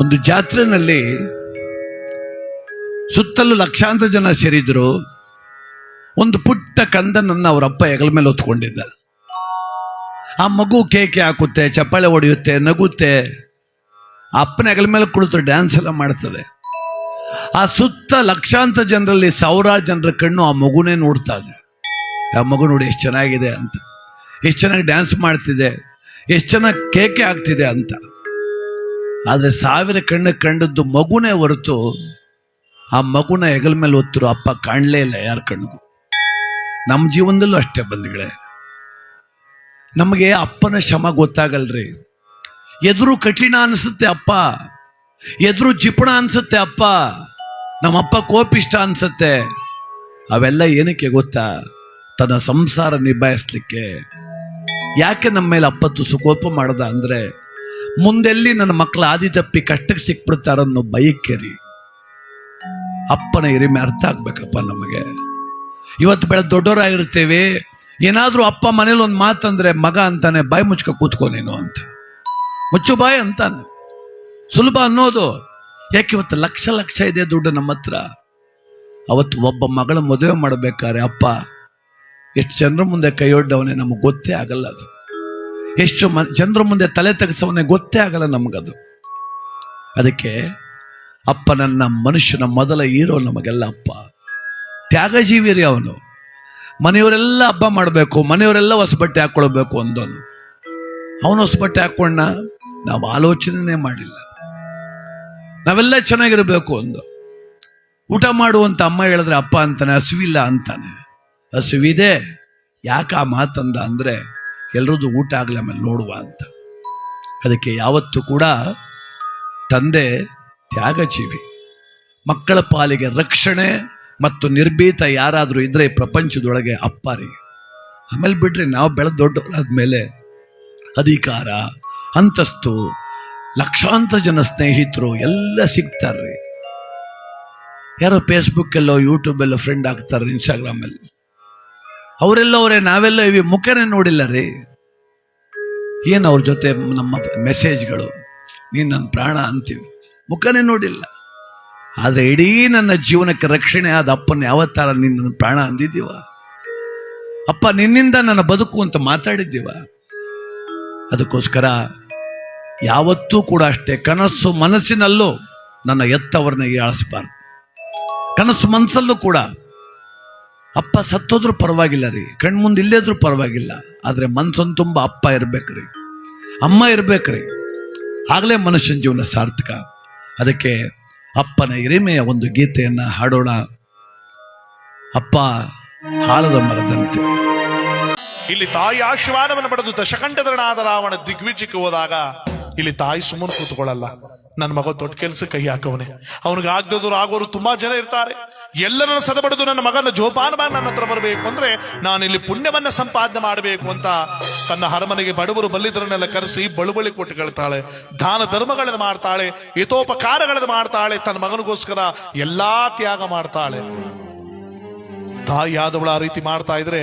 ಒಂದು ಜಾತ್ರೆನಲ್ಲಿ ಸುತ್ತಲೂ ಲಕ್ಷಾಂತರ ಜನ ಸೇರಿದ್ರು. ಒಂದು ಪುಟ್ಟ ಕಂದನನ್ನು ಅವರಪ್ಪ ಹೆಗಲ ಮೇಲೆ ಹೊತ್ಕೊಂಡಿದ್ದ. ಆ ಮಗು ಕೇಕೆ ಹಾಕುತ್ತೆ, ಚಪ್ಪಾಳೆ ಹೊಡೆಯುತ್ತೆ, ನಗುತ್ತೆ. ಅಪ್ಪನ ಹೆಗಲ ಮೇಲೆ ಕುಳಿತು ಡ್ಯಾನ್ಸ್ ಎಲ್ಲ ಮಾಡ್ತದೆ. ಆ ಸುತ್ತ ಲಕ್ಷಾಂತರ ಜನರಲ್ಲಿ ಸಾವಿರಾರು ಜನರ ಕಣ್ಣು ಆ ಮಗುನೇ ನೋಡ್ತಾ ಇದೆ. ಆ ಮಗು ನೋಡಿ ಎಷ್ಟು ಚೆನ್ನಾಗಿದೆ ಅಂತ. ಎಷ್ಟು ಚೆನ್ನಾಗಿ ಡ್ಯಾನ್ಸ್ ಮಾಡ್ತಿದೆ. ಎಷ್ಟು ಚೆನ್ನಾಗಿ ಕೇಕೆ ಆಗ್ತಿದೆ ಅಂತ. ಆದರೆ ಸಾವಿರ ಕಣ್ಣು ಕಂಡದ್ದು ಮಗುನೇ ಹೊರತು ಆ ಮಗುನ ಹೆಗಲ ಮೇಲೆ ಹೊತ್ತರು ಅಪ್ಪ ಕಾಣಲೇ ಇಲ್ಲ ಯಾರ ಕಣ್ಣಿಗೂ. ನಮ್ಮ ಜೀವನದಲ್ಲೂ ಅಷ್ಟೇ ಬಂಧುಗಳೇ. ನಮಗೆ ಅಪ್ಪನ ಶ್ರಮ ಗೊತ್ತಾಗಲ್ರಿ. ಎದುರು ಕಠಿಣ ಅನಿಸುತ್ತೆ ಅಪ್ಪ. ಎದುರು ಜಿಪುಣ ಅನ್ಸುತ್ತೆ ಅಪ್ಪ. ನಮ್ಮಪ್ಪ ಕೋಪಿಷ್ಟ ಅನ್ಸುತ್ತೆ. ಅವೆಲ್ಲ ಏನಕ್ಕೆ ಗೊತ್ತಾ? ತನ್ನ ಸಂಸಾರ ನಿಭಾಯಿಸ್ಲಿಕ್ಕೆ. ಯಾಕೆ ನಮ್ಮ ಮೇಲೆ ಅಪ್ಪ ತುಸು ಕೋಪ ಮಾಡದ ಅಂದ್ರೆ ಮುಂದೆಲ್ಲಿ ನನ್ನ ಮಕ್ಕಳು ಆದಿ ತಪ್ಪಿ ಕಷ್ಟಕ್ಕೆ ಸಿಕ್ಬಿಡ್ತಾರ ಅನ್ನೋ ಬಯಕೆ ರೀ ಅಪ್ಪನ ಹಿರಿಮೆ ಅರ್ಥ ಆಗ್ಬೇಕಪ್ಪ ನಮಗೆ. ಇವತ್ತು ಬೆಳೆ ದೊಡ್ಡವರಾಗಿರ್ತೇವೆ, ಏನಾದರೂ ಅಪ್ಪ ಮನೇಲಿ ಒಂದು ಮಾತಂದ್ರೆ ಮಗ ಅಂತಾನೆ ಬಾಯಿ ಮುಚ್ಕ ಕೂತ್ಕೋ ನೀನು ಅಂತ. ಮುಚ್ಚು ಬಾಯಿ ಅಂತಾನೆ. ಸುಲಭ ಅನ್ನೋದು. ಯಾಕೆ ಇವತ್ತು ಲಕ್ಷ ಲಕ್ಷ ಇದೆ ದುಡ್ಡು ನಮ್ಮ ಹತ್ರ. ಅವತ್ತು ಒಬ್ಬ ಮಗಳ ಮದುವೆ ಮಾಡಬೇಕಾದ್ರೆ ಅಪ್ಪ, ಎಷ್ಟು ಜನರ ಮುಂದೆ ಕೈಯೊಡ್ಡವನೇ ನಮಗೆ ಗೊತ್ತೇ ಆಗಲ್ಲ ಅದು. ಎಷ್ಟು ಜನರ ಮುಂದೆ ತಲೆ ತೆಗೆಸವನೇ ಗೊತ್ತೇ ಆಗಲ್ಲ ನಮಗದು. ಅದಕ್ಕೆ ಅಪ್ಪ ನನ್ನ ಮನುಷ್ಯನ ಮೊದಲ ಹೀರೋ ನಮಗೆಲ್ಲ ಅಪ್ಪ. ತ್ಯಾಗಜೀವಿ ರೀ ಅವನು. ಮನೆಯವರೆಲ್ಲ ಹಬ್ಬ ಮಾಡಬೇಕು, ಮನೆಯವರೆಲ್ಲ ಹೊಸ ಬಟ್ಟೆ ಹಾಕೊಳ್ಬೇಕು ಅಂದವನು. ಅವನು ಹೊಸ ಬಟ್ಟೆ ಹಾಕೊಂಡ ನಾವು ಆಲೋಚನೆ ಮಾಡಿಲ್ಲ. ನಾವೆಲ್ಲ ಚೆನ್ನಾಗಿರಬೇಕು ಅಂದು. ಊಟ ಮಾಡುವಂತ ಅಮ್ಮ ಹೇಳಿದ್ರೆ ಅಪ್ಪ ಅಂತಾನೆ, ಹಸುವಿಲ್ಲ ಅಂತಾನೆ. ಹಸುವಿದೆ, ಯಾಕೆ ಆ ಮಾತಂದ ಅಂದ್ರೆ ಎಲ್ರದ್ದು ಊಟ ಆಗಲಿ ಆಮೇಲೆ ನೋಡುವ ಅಂತ. ಅದಕ್ಕೆ ಯಾವತ್ತೂ ಕೂಡ ತಂದೆ ತ್ಯಾಗಜೀವಿ. ಮಕ್ಕಳ ಪಾಲಿಗೆ ರಕ್ಷಣೆ ಮತ್ತು ನಿರ್ಭೀತ ಯಾರಾದರೂ ಇದ್ರೆ ಈ ಪ್ರಪಂಚದೊಳಗೆ ಅಪ್ಪಾರಿಗೆ ಆಮೇಲೆ ಬಿಡ್ರಿ, ನಾವು ಬೆಳೆದ ದೊಡ್ಡವರಾದ್ಮೇಲೆ ಅಧಿಕಾರ, ಅಂತಸ್ತು, ಲಕ್ಷಾಂತರ ಜನ ಸ್ನೇಹಿತರು ಎಲ್ಲ ಸಿಗ್ತಾರ್ರಿ. ಯಾರೋ ಯೂಟ್ಯೂಬ್ ಯೂಟ್ಯೂಬಲ್ಲೋ ಫ್ರೆಂಡ್ ಆಗ್ತಾರೆ ಇನ್ಸ್ಟಾಗ್ರಾಮಲ್ಲಿ ಅವರೆಲ್ಲ ಅವರೇ ನಾವೆಲ್ಲ ಇವಿ ಮುಖನೇ ನೋಡಿಲ್ಲ ರೀ. ಏನು ಅವ್ರ ಜೊತೆ ನಮ್ಮ ಮೆಸೇಜ್ಗಳು ನೀನು ನನ್ನ ಪ್ರಾಣ ಅಂತೀವಿ. ಮುಖನೇ ನೋಡಿಲ್ಲ. ಆದರೆ ಇಡೀ ನನ್ನ ಜೀವನಕ್ಕೆ ರಕ್ಷಣೆ ಆದ ಅಪ್ಪನ ಯಾವತ್ತಾರ ನೀನು ನನ್ನ ಪ್ರಾಣ ಅಂದಿದ್ದೀವ? ಅಪ್ಪ, ನಿನ್ನಿಂದ ನನ್ನ ಬದುಕು ಅಂತ ಮಾತಾಡಿದ್ದೀವ? ಅದಕ್ಕೋಸ್ಕರ ಯಾವತ್ತೂ ಕೂಡ ಅಷ್ಟೇ ಕನಸು ಮನಸ್ಸಿನಲ್ಲೂ ನನ್ನ ಎತ್ತವರನ್ನ ಆಳಿಸಬಾರ್ದು ಕನಸು ಮನಸ್ಸಲ್ಲೂ ಕೂಡ ಅಪ್ಪ ಸತ್ತೋದ್ರೂ ಪರವಾಗಿಲ್ಲ ರೀ. ಕಣ್ಮುಂದೆ ಇಲ್ಲದ್ರೂ ಪರವಾಗಿಲ್ಲ. ಆದರೆ ಮನ್ಸೊಂದು ತುಂಬ ಅಪ್ಪ ಇರ್ಬೇಕ್ರಿ ಅಮ್ಮ ಇರ್ಬೇಕ್ರಿ ಆಗಲೇ ಮನುಷ್ಯನ ಜೀವನ ಸಾರ್ಥಕ. ಅದಕ್ಕೆ ಅಪ್ಪನ ಹಿರಿಮೆಯ ಒಂದು ಗೀತೆಯನ್ನ ಹಾಡೋಣ. ಅಪ್ಪ, ಹಾಲದ ಮರದಂತೆ. ಇಲ್ಲಿ ತಾಯಿ ಆಶೀರ್ವಾದವನ್ನು ಪಡೆದು ದಶಕಂಠಧರನಾದ ರಾವಣ ದಿಗ್ವಿಜಯಕ್ಕೆ ಹೋದಾಗ ಇಲ್ಲಿ ತಾಯಿ ಸುಮ್ಮನೆ ಕೂತ್ಕೊಳ್ಳಲ್ಲ. ನನ್ನ ಮಗ ದೊಡ್ಡ ಕೆಲಸ ಕೈ ಹಾಕವನೆ. ಅವನಿಗೆ ಆಗದವ್ರು ಆಗೋರು ತುಂಬಾ ಜನ ಇರ್ತಾರೆ. ಎಲ್ಲರನ್ನ ಸದಬಡಿದು ನನ್ನ ಮಗನ ಜೋಪಾನವಾಗಿ ನನ್ನ ಹತ್ರ ಬರಬೇಕು ಅಂದ್ರೆ ನಾನು ಇಲ್ಲಿ ಪುಣ್ಯವನ್ನ ಸಂಪಾದನೆ ಮಾಡಬೇಕು ಅಂತ ತನ್ನ ಹರಮನೆಗೆ ಬಡವರು ಬಲ್ಲಿದ್ರನ್ನೆಲ್ಲ ಕರೆಸಿ ಬಳುಬಳಿ ಕೊಟ್ಟುಕೊಳ್ತಾಳೆ ದಾನ ಧರ್ಮಗಳನ್ನು ಮಾಡ್ತಾಳೆ ಹಿತೋಪಕಾರಗಳನ್ನು ಮಾಡ್ತಾಳೆ, ತನ್ನ ಮಗನಿಗೋಸ್ಕರ ಎಲ್ಲಾ ತ್ಯಾಗ ಮಾಡ್ತಾಳೆ. ತಾಯಿಯಾದವಳು ಆ ರೀತಿ ಮಾಡ್ತಾ ಇದ್ರೆ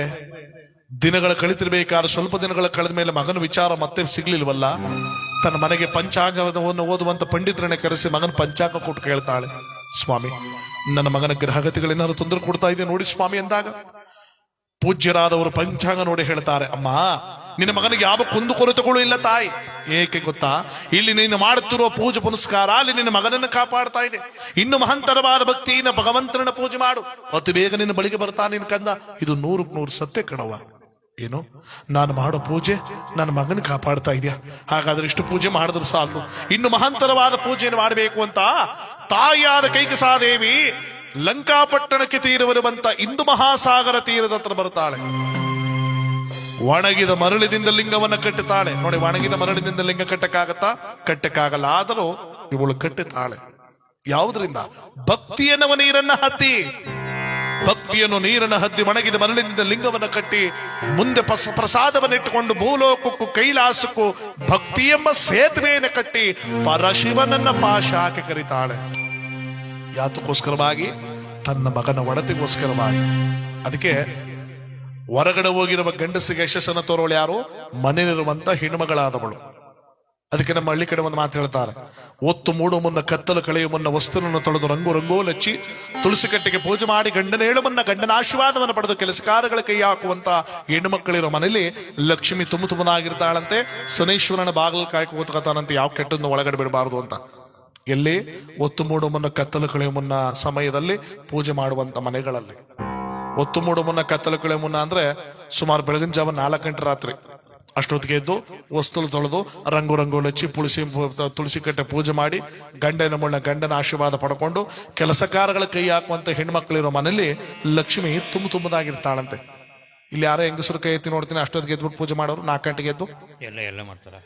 ದಿನಗಳ ಕಳಿತಿರ್ಬೇಕಾದ್ರೆ ಸ್ವಲ್ಪ ದಿನಗಳ ಕಳೆದ ಮೇಲೆ ಮಗನ ವಿಚಾರ ಮತ್ತೆ ಸಿಗ್ಲಿಲ್ವಲ್ಲ? ತನ್ನ ಮನೆಗೆ ಪಂಚಾಂಗವನ್ನು ಓದುವಂತ ಪಂಡಿತರನ್ನ ಕರೆಸಿ ಮಗನ ಪಂಚಾಂಗ ಕೊಟ್ಟು ಕೇಳ್ತಾಳೆ. ಸ್ವಾಮಿ, ನನ್ನ ಮಗನ ಗ್ರಹಗತಿಗಳೇನಾದ್ರು ತೊಂದರೆ ಕೊಡ್ತಾ ಇದೆ ನೋಡಿ ಸ್ವಾಮಿ ಎಂದಾಗ ಪೂಜ್ಯರಾದವರು ಪಂಚಾಂಗ ನೋಡಿ ಹೇಳ್ತಾರೆ, ಅಮ್ಮ, ನಿನ್ನ ಮಗನಿಗೆ ಯಾವ ಕುಂದು ಕೊರತೆಗಳು ಇಲ್ಲ ತಾಯಿ. ಏಕೆ ಗೊತ್ತಾ? ಇಲ್ಲಿ ನೀನು ಮಾಡುತ್ತಿರುವ ಪೂಜೆ ಪುನಸ್ಕಾರ, ಅಲ್ಲಿ ನಿನ್ನ ಮಗನನ್ನು ಕಾಪಾಡ್ತಾ ಇದೆ. ಇನ್ನು ಮಹಂತರವಾದ ಭಕ್ತಿಯಿಂದ ಭಗವಂತನ ಪೂಜೆ ಮಾಡು. ಅತಿ ಬೇಗ ನಿನ್ನ ಬಳಿಗೆ ಬರ್ತಾ ನಿನ್ ಕಂದ. ಇದು ನೂರು ನೂರು ಸತ್ಯ ಕಣವ ಏನು? ನಾನು ಮಾಡೋ ಪೂಜೆ ನನ್ನ ಮಗನ ಕಾಪಾಡ್ತಾ ಇದೆಯಾ? ಹಾಗಾದ್ರೆ ಇಷ್ಟು ಪೂಜೆ ಮಾಡಿದ್ರು ಸಾಲದು ಇನ್ನು ಮಹಾಂತರವಾದ ಪೂಜೆಯನ್ನು ಮಾಡಬೇಕು ಅಂತ ತಾಯಿಯಾದ ಕೈಕಸಾದೇವಿ ಲಂಕಾಪಟ್ಟಣಕ್ಕೆ ತೀರವರುವಂತ ಇಂದು ಮಹಾಸಾಗರ ತೀರದ ಹತ್ರ ಬರ್ತಾಳೆ ಒಣಗಿದ ಮರಳಿದಿಂದ ಲಿಂಗವನ್ನ ಕಟ್ಟುತ್ತಾಳೆ. ನೋಡಿ, ಒಣಗಿದ ಮರಳಿನಿಂದ ಲಿಂಗ ಕಟ್ಟಕ್ಕಾಗತ್ತಾ? ಕಟ್ಟಕ್ಕಾಗಲ್ಲ. ಆದರೂ ಇವಳು ಕಟ್ಟುತ್ತಾಳೆ. ಯಾವುದರಿಂದ? ಭಕ್ತಿಯನ್ನವ ನೀರನ್ನ ಹತ್ತಿ. ಭಕ್ತಿಯನ್ನು ನೀರನ್ನು ಹದ್ದಿ ಒಣಗಿದ ಮರಳಿನಿಂದ ಲಿಂಗವನ್ನು ಕಟ್ಟಿ ಮುಂದೆ ಪಸ ಪ್ರಸಾದವನ್ನು ಇಟ್ಟುಕೊಂಡು ಭೂಲೋಕಕ್ಕೂ ಕೈಲಾಸಕ್ಕೂ ಭಕ್ತಿ ಎಂಬ ಸೇತುವೆಯನ್ನು ಕಟ್ಟಿ ಪರಶಿವನನ್ನ ಪಾಶ ಹಾಕಿ ಕರೀತಾಳೆ. ಯಾತಕ್ಕೋಸ್ಕರವಾಗಿ ತನ್ನ ಮಗನ ಒಡತಿಗೋಸ್ಕರವಾಗಿ. ಅದಕ್ಕೆ ಹೊರಗಡೆ ಹೋಗಿರುವ ಗಂಡಸಿಗೆ ಯಶಸ್ಸನ್ನು ತೋರೋಳು ಯಾರು? ಮನೆಯಲ್ಲಿರುವಂತ ಹೆಣ್ಮಗಳಾದವಳು ಅದಕ್ಕೆ ನಮ್ಮ ಹಳ್ಳಿ ಕಡೆ ಒಂದು ಮಾತು ಹೇಳ್ತಾರೆ. ಒತ್ತು ಮೂಡು ಮುನ್ನ, ಕತ್ತಲು ಕಳೆಯುವ ಮುನ್ನ ವಸ್ತುವನ್ನು ತೊಳೆದು ರಂಗು ರಂಗೋಲಚ್ಚಿ ತುಳಸಿ ಕಟ್ಟಿಗೆ ಪೂಜೆ ಮಾಡಿ, ಗಂಡನ ಮುನ್ನ, ಗಂಡನ ಆಶೀರ್ವಾದವನ್ನು ಪಡೆದು ಕೆಲಸ ಕಾರ್ಯಗಳ ಕೈ ಹಾಕುವಂತ ಹೆಣ್ಣು ಮಕ್ಕಳಿರೋ ಮನೇಲಿ ಲಕ್ಷ್ಮಿ ತುಂಬ ತುಂಬನಾಗಿರ್ತಾಳಂತೆ ಸನೇಶ್ವರನ ಬಾಗಲು ಕಾಯ್ಕೊ ಕೂತ್ಕೊತಾನಂತೆ, ಯಾವ ಕೆಟ್ಟನ್ನು ಒಳಗಡೆ ಬಿಡಬಾರದು ಅಂತ. ಎಲ್ಲಿ? ಒತ್ತು ಮೂಡು ಮುನ್ನ, ಕತ್ತಲು ಕಳೆಯುವ ಮುನ್ನ ಸಮಯದಲ್ಲಿ ಪೂಜೆ ಮಾಡುವಂತ ಮನೆಗಳಲ್ಲಿ. ಒತ್ತು ಮೂಡು ಮುನ್ನ, ಕತ್ತಲು ಕಳೆಯುವ ಮುನ್ನ ಅಂದ್ರೆ ಸುಮಾರು ಬೆಳಗಿನ ಜಾವ ನಾಲ್ಕು ಗಂಟೆ ರಾತ್ರಿ. ಅಷ್ಟೊತ್ತಿಗೆ ಎದ್ದು ವಸ್ತುಲು ತೊಳೆದು ರಂಗು ರಂಗೋಲಿ ಹಚ್ಚಿ ತುಳಸಿ ತುಳಸಿ ಕಟ್ಟೆ ಪೂಜೆ ಮಾಡಿ ಗಂಡನ ಮುಳ್ಳ ಗಂಡನ ಆಶೀರ್ವಾದ ಪಡ್ಕೊಂಡು ಕೆಲಸ ಕಾರ್ಯಗಳ ಕೈ ಹಾಕುವಂತ ಹೆಣ್ಮಕ್ಳಿರೋ ಮನೆಯಲ್ಲಿ ಲಕ್ಷ್ಮಿ ತುಂಬ ತುಂಬದಾಗಿರ್ತಾಳಂತೆ. ಇಲ್ಲಿ ಯಾರೋ ಹೆಂಗಸರು ಕೈ ಎತ್ತಿ ನೋಡ್ತೀನಿ ಅಷ್ಟೊತ್ತಿಗೆ ಎದ್ಬಿಟ್ಟು ಪೂಜೆ ಮಾಡೋರು ನಾಲ್ಕು ಗಂಟೆಗೆ ಎದ್ದು. ಎಲ್ಲ ಎಲ್ಲ ಮಾಡ್ತಾರೆ.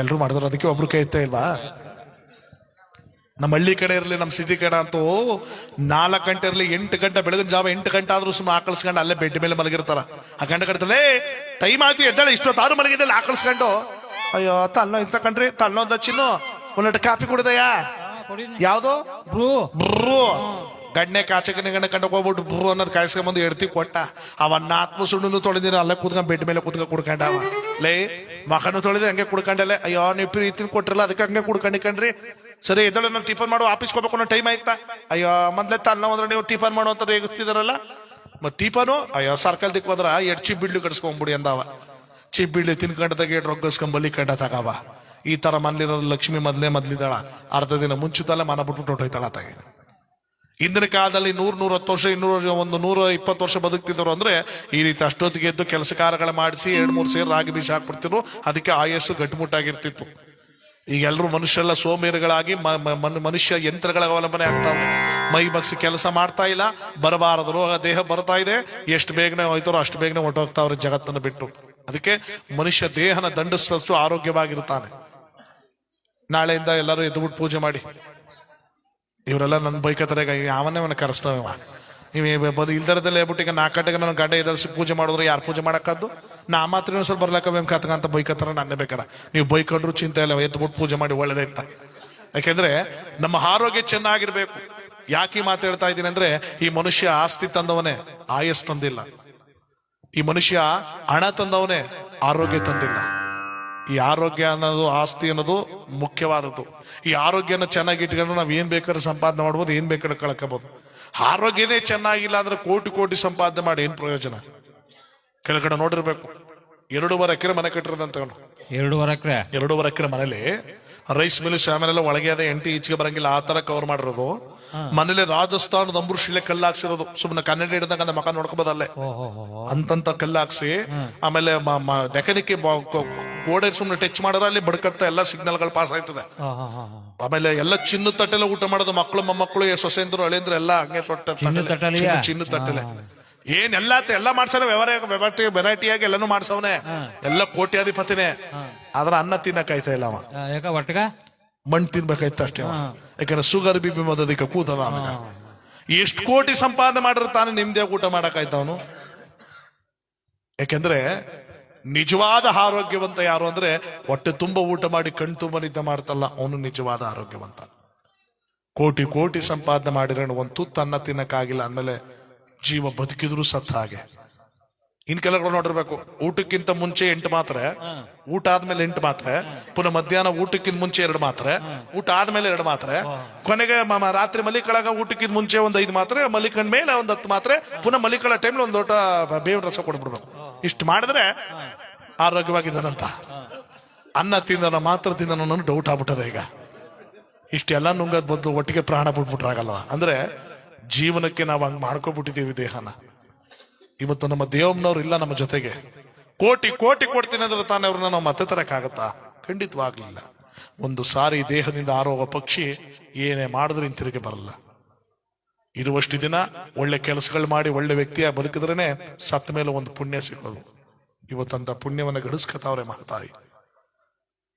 ಎಲ್ಲರೂ ಮಾಡಿದ್ರು ಅದಕ್ಕೆ ಒಬ್ರು ಕೈ ಎತ್ತ ಇಲ್ವಾ? ನಮ್ಮ ಹಳ್ಳಿ ಕಡೆ ಇರಲಿ ನಮ್ಮ ಸಿಟಿ ಕಡೆ ಅಂತೂ ನಾಲ್ಕು ಗಂಟೆ ಇರಲಿ ಎಂಟು ಗಂಟೆ ಬೆಳಗಿನ ಜಾವ ಎಂಟು ಗಂಟೆ ಆದ್ರೂ ಸುಮ್ಮನೆ ಆಕಳಿಸ್ಕೊಂಡು ಅಲ್ಲೇ ಬೆಡ್ ಮೇಲೆ ಮಲಗಿರ್ತಾರ. ಆ ಗಂಟೆ ಕಡ್ತಲೇ ಟೈಮ್ ಆಯ್ತು ಎದ್ದಾಳೆ ಇಷ್ಟೊತ್ತಾರು ಮಲಗಿದ್ದಲ್ಲಿ ಆಕಳಿಸ್ಕೊಂಡು ಅಯ್ಯೋ ತಲ್ಲೋ ಇಂತ ಕಣ್ರಿ ತಲ್ಲೋದ ಚಿನ್ನು ಒಂದೆರಡು ಕಾಫಿ ಕುಡಿದಯ್ಯ ಯಾವ್ದು? ಬ್ರೂ. ಬ್ರೂ. ಗಣ್ಣೆ ಕಾಚಕನೆ ಗಣ್ಣ ಕಂಡು ಹೋಗ್ಬಿಟ್ಟು ಬ್ರೂ ಅನ್ನೋದು ಕಾಯಿಸ್ಕೊಂಬಂದು ಎಡ್ತಿ ಕೊಟ್ಟ. ಅವನ್ನ ಆತ್ಮ ಸುಣ್ಣನು ತೊಳೆದಿನ ಅಲ್ಲೇ ಕೂತ್ಕೊಂಡು ಬೆಡ್ ಮೇಲೆ ಕೂತ್ಕೊಂಡು ಕುಡ್ಕೊಂಡ ಅವ ಲೇ ಮಕನು ತೊಳೆದು ಹಂಗೆ ಕುಡ್ಕೊಂಡಲ್ಲೇ ಅಯ್ಯೋ ನೀವು ಪ್ರೀತಿ ಕೊಟ್ಟಿರಲ್ಲ ಅದಕ್ಕೆ ಹಂಗೆ ಕುಡ್ಕೊಂಡಿಕಂಡ್ರಿ ಸರಿ, ಎದ್ದಳು ನಾವು ಟಿಫನ್ ಮಾಡೋ ಆಫೀಸ್ ಹೋಗ್ಬೇಕು ಅನ್ನೋ ಟೈಮ್ ಆಯ್ತಾ? ಅಯ್ಯೋ, ಮೊದ್ಲೆ ತನ್ನ ಅಂದ್ರೆ ನೀವು ಟಿಫನ್ ಮಾಡೋ ಅಂತ ರೇಗಿಸ್ತಿದಾರಲ್ಲ ಮತ್ತೆ ಟಿಫನು, ಅಯ್ಯೋ ಸರ್ಕಲ್ ದಿಕ್ ಹೋದ್ರ ಎಡ್ ಚಿಪ್ ಬಿಡ್ಲಿ ಕಡ್ಸ್ಕೊಂಡ್ಬಿಡಿ ಅಂದಾವ ಚಿಪ್ ಬಿಡ್ಲಿ ತೆಗೆ ರೊಗ್ಗಸ್ಕೊಂಡ್ ಬಲಿ ಕಂಡ ತಗವ. ಈ ತರ ಮನ್ಲಿರೋ ಲಕ್ಷ್ಮಿ ಮೊದ್ಲೇ ಮೊದ್ಲಿದ್ದಾಳ. ಅರ್ಧ ದಿನ ಮುಂಚಿತಲ್ಲೇ ಮನ ಬಿಟ್ಬಿಟ್ಟು ಹೊಟ್ಟೋಯ್ತಾಳ ತಾಗೆ ಇಂದಿನ ಕಾಲದಲ್ಲಿ ನೂರ್, ನೂರ ಹತ್ತು ವರ್ಷ, ಇನ್ನೂರ ಒಂದು ನೂರ ಇಪ್ಪತ್ತು ವರ್ಷ ಬದುಕ್ತಿದ್ರು ಅಂದ್ರೆ, ಈ ರೀತಿ ಅಷ್ಟೊತ್ತಿಗೆ ಎದ್ದು ಕೆಲಸ ಕಾರ್ಯಗಳ ಮಾಡಿಸಿ, ಎರಡು, ಮೂರು ಸೇರಿ ರಾಗಿ ಬೀಸಿ ಹಾಕ್ಬಿಡ್ತಿದ್ರು. ಅದಕ್ಕೆ ಆಯಸ್ಸು ಗಟ್ಟಿಮುಟ್ಟಾಗಿರ್ತಿತ್ತು. ಈಗ ಎಲ್ಲರೂ ಮನುಷ್ಯರೆಲ್ಲ ಸೋಮೇರುಗಳಾಗಿ ಮನುಷ್ಯ ಯಂತ್ರಗಳ ಅವಲಂಬನೆ ಆಗ್ತಾವೆ ಮೈ ಬಗ್ಸಿ ಕೆಲಸ ಮಾಡ್ತಾ ಇಲ್ಲ, ಬರಬಾರದು, ರೋಗ ದೇಹ ಬರ್ತಾ ಇದೆ, ಎಷ್ಟು ಬೇಗನೆ ಹೋಯ್ತಾರೋ ಅಷ್ಟು ಬೇಗನೆ ಹೊಟ್ಟೋಗ್ತಾವ್ರೆ ಜಗತ್ತನ್ನು ಬಿಟ್ಟು. ಅದಕ್ಕೆ ಮನುಷ್ಯ ದೇಹನ ದಂಡಿಸಿದಷ್ಟು ಆರೋಗ್ಯವಾಗಿರ್ತಾನೆ ನಾಳೆಯಿಂದ ಎಲ್ಲರೂ ಎದ್ದುಬಿಟ್ಟು ಪೂಜೆ ಮಾಡಿ. ಇವರೆಲ್ಲ ನನ್ನ ಬೈಕತ್ತಾರೆ ಯಾವನ್ನೇ ಅವನ ಕರೆಸ್ತಾವ ಬದು ಇಲ್ದರದಲ್ಲೇ ಹೇಳ್ಬಿಟ್ಟು ಈಗ ನಾಲ್ಕು ಗಂಟೆಗೆ ನನ್ನ ಗಡ್ಡೆ ಎದರ್ಸಿ ಪೂಜೆ ಮಾಡಿದ್ರೆ, ಯಾರು ಪೂಜೆ ಮಾಡೋಕ್ಕದ್ದು? ನಾ ಮಾತ್ರ ಸ್ವಲ್ಪ ಬರ್ಲಾಕ ಬೇಮ್ ಕತ್ಕಂತ ಬೈಕತ್ತಾರ ನನ್ನೇ ಬೇಕಾರ. ನೀವು ಬೈಕೊಂಡ್ರು ಚಿಂತೆ ಇಲ್ಲ, ಎತ್ಬಿಟ್ಟು ಪೂಜೆ ಮಾಡಿ ಒಳ್ಳೇದೈತ ಯಾಕೆಂದ್ರೆ ನಮ್ಮ ಆರೋಗ್ಯ ಚೆನ್ನಾಗಿರ್ಬೇಕು. ಯಾಕೆ ಮಾತು ಇದ್ದೀನಿ ಅಂದ್ರೆ, ಈ ಮನುಷ್ಯ ಆಸ್ತಿ ತಂದವನೇ, ಆಯಸ್ ತಂದಿಲ್ಲ. ಈ ಮನುಷ್ಯ ಹಣ ತಂದವನೇ, ಆರೋಗ್ಯ ತಂದಿಲ್ಲ. ಈ ಆರೋಗ್ಯ ಅನ್ನೋದು, ಆಸ್ತಿ ಅನ್ನೋದು ಮುಖ್ಯವಾದದ್ದು. ಈ ಆರೋಗ್ಯನ ಚೆನ್ನಾಗಿ ಇಟ್ಕೊಂಡು ನಾವು ಏನ್ ಬೇಕಾದ್ರೂ ಸಂಪಾದನೆ ಮಾಡ್ಬೋದು, ಏನ್ ಬೇಕಾದ್ರೂ ಕಳ್ಕೋಬಹುದು ಆರೋಗ್ಯನೇ ಚೆನ್ನಾಗಿಲ್ಲ ಅಂದ್ರೆ ಕೋಟಿ ಕೋಟಿ ಸಂಪಾದನೆ ಮಾಡಿ ಏನ್ ಪ್ರಯೋಜನ? ಕೆಳಗಡೆ ನೋಡಿರ್ಬೇಕು. ಎರಡೂವರೆ ಎಕರೆ ಮನೆ ಕಟ್ಟಿರೋದಂತ ಎರಡೂವರೆ ಎಕರೆ? ಎರಡೂವರೆ ಎಕರೆ ಮನೇಲಿ. ರೈಸ್ ಮಿಲ್ ಶ್ಯಾಮೆಲ್ಲ ಒಳಗೆ ಅದೇ ಎಂಟಿ ಈಚೆಗೆ ಬರಂಗಿಲ್ಲ ಆ ತರ ಕವರ್ ಮಾಡಿರೋದು. ಮನೇಲಿ ರಾಜಸ್ಥಾನದ ಅಂಬ್ರು ಶಿಲೆ ಕಲ್ಲು ಹಾಕ್ಸಿರೋದು. ಸುಮ್ಮನೆ ಕನ್ನಡ ಹಿಡಿದಂಗ ಮಕ ನೋಡ್ಕೋಬೋದಲ್ಲೇ ಅಂತಂತ ಕಲ್ಲು ಹಾಕ್ಸಿ ಆಮೇಲೆ ಮೆಕ್ಯಾನಿಕ್ ಗೋಡೆ ಸುಮ್ಮನೆ ಟಚ್ ಮಾಡಿದ್ರೆ ಅಲ್ಲಿ ಬಡ್ಕತ್ತ ಎಲ್ಲ ಸಿಗ್ನಲ್ಗಳು ಪಾಸ್ ಆಯ್ತದೆ. ಆಮೇಲೆ ಎಲ್ಲ ಚಿನ್ನ ತಟ್ಟೆಲ್ಲ ಊಟ ಮಾಡೋದು ಮಕ್ಕಳು ಮೊಮ್ಮಕ್ಕಳು ಸೊಸೆಂದ್ರು ಅಳಿಂದ್ರು ಎಲ್ಲ ಹಂಗೆ ತೊಟ್ಟ ಚಿನ್ನ ತಟ್ಟೆಲೆ. ಏನ್ ಎಲ್ಲ ಎಲ್ಲ ಮಾಡ್ಸಾನೆ ವ್ಯವಹಾರ ವೆರೈಟಿ ವೆರೈಟಿಯಾಗಿ ಎಲ್ಲಾನು ಮಾಡ್ಸವನೆ. ಎಲ್ಲ ಕೋಟ್ಯಾಧಿಪತಿನೇ. ಆದ್ರ ಅನ್ನ ತಿನ್ನಕಾಯ್ತಾ ಇಲ್ಲ ಅವ. ಯಾಕ ಒಟ್ಟಗ? ಮಣ್ಣು ತಿನ್ಬೇಕಾಯ್ತ ಅಷ್ಟೇ ಅವ. ಯಾಕಂದ್ರೆ ಶುಗರ್ ಬಿ ಬಿ ಮದದಿಕ್ಕೆ ಕೂತದ ಅವನಿಗ ಎಷ್ಟು ಕೋಟಿ ಸಂಪಾದನೆ ಮಾಡಿರ್ತಾನೆ ನಿಮ್ದೇ ಊಟ ಮಾಡಕ್ಕಾಯ್ತವನು ಯಾಕೆಂದ್ರೆ ನಿಜವಾದ ಆರೋಗ್ಯವಂತ ಯಾರು ಅಂದ್ರೆ ಹೊಟ್ಟೆ ತುಂಬ ಊಟ ಮಾಡಿ ಕಣ್ ತುಂಬ ನಿದ್ದೆ ಮಾಡ್ತಲ್ಲ ಅವನು ನಿಜವಾದ ಆರೋಗ್ಯವಂತ. ಕೋಟಿ ಕೋಟಿ ಸಂಪಾದನೆ ಮಾಡಿರೋನು ಒಂದು ತುತ್ತು ಅನ್ನ ತಿನ್ನಕ್ಕಾಗಿಲ್ಲ ಅಂದ್ಮೇಲೆ ಜೀವ ಬದುಕಿದ್ರು ಸತ್ತ ಹಾಗೆ. ಇನ್ ಕೆಲಗಳು ನೋಡಿರ್ಬೇಕು, ಊಟಕ್ಕಿಂತ ಮುಂಚೆ ಎಂಟು ಮಾತ್ರೆ, ಊಟ ಆದ್ಮೇಲೆ ಎಂಟು ಮಾತ್ರೆ, ಪುನಃ ಮಧ್ಯಾಹ್ನ ಊಟಕ್ಕಿಂತ ಮುಂಚೆ ಎರಡು ಮಾತ್ರೆ, ಊಟ ಆದ್ಮೇಲೆ ಎರಡು ಮಾತ್ರೆ. ಕೊನೆಗೆ ರಾತ್ರಿ ಮಲಿಕಳಾಗ ಊಟಕ್ಕಿಂತ ಮುಂಚೆ ಒಂದು ಐದು ಮಾತ್ರೆ ಮಲಿಕಂಡ ಮೇಲೆ ಒಂದು ಹತ್ತು ಮಾತ್ರೆ, ಪುನಃ ಮಲಿಕಳ ಟೈಮ್ ಒಂದು ದೊಡ್ಡ ಬೇವಿನ ರಸ ಕೊಡ್ಬಿಡ್ಬೇಕು ಇಷ್ಟು ಮಾಡಿದ್ರೆ ಆರೋಗ್ಯವಾಗಿದ್ದಾನಂತ ಅನ್ನ ತಿಂದನ ಮಾತ್ರ ತಿಂದನ ಡೌಟ್ ಆಗ್ಬಿಟ್ಟದೆ ಈಗ. ಇಷ್ಟೆಲ್ಲ ನುಂಗದ್ ಬದ್ದು ಒಟ್ಟಿಗೆ ಪ್ರಾಣ ಬಿಟ್ಬಿಟ್ರಾಗಲ್ವ ಅಂದ್ರೆ ಜೀವನಕ್ಕೆ ನಾವು ಹಂಗೆ ಮಾಡ್ಕೊಬಿಟ್ಟಿದ್ದೀವಿ ದೇಹನ. ಇವತ್ತು ನಮ್ಮ ದೇವಮ್ಮನವ್ರು ಇಲ್ಲ ನಮ್ಮ ಜೊತೆಗೆ. ಕೋಟಿ ಕೋಟಿ ಕೊಡ್ತೀನಿ ಅಂದ್ರೆ ತಾನೇ ಅವ್ರನ್ನ ನಾವು ಮತ್ತೆ ತರಕ್ಕಾಗತ್ತಾ? ಖಂಡಿತವಾಗ್ಲಿಲ್ಲ. ಒಂದು ಸಾರಿ ದೇಹದಿಂದ ಆರೋಗ ಪಕ್ಷಿ ಏನೇ ಮಾಡಿದ್ರು ಹಿಂತಿರುಗಿ ಬರಲ್ಲ. ಇರುವಷ್ಟು ದಿನ ಒಳ್ಳೆ ಕೆಲಸಗಳು ಮಾಡಿ ಒಳ್ಳೆ ವ್ಯಕ್ತಿಯಾಗಿ ಬದುಕಿದ್ರೇನೆ ಸತ್ತ ಮೇಲೆ ಒಂದು ಪುಣ್ಯ ಸಿಗೋದು. ಇವತ್ತಂತ ಪುಣ್ಯವನ್ನು ಗಳಿಸ್ಕತಾವ್ರೆ ಮಹತಾಯಿ.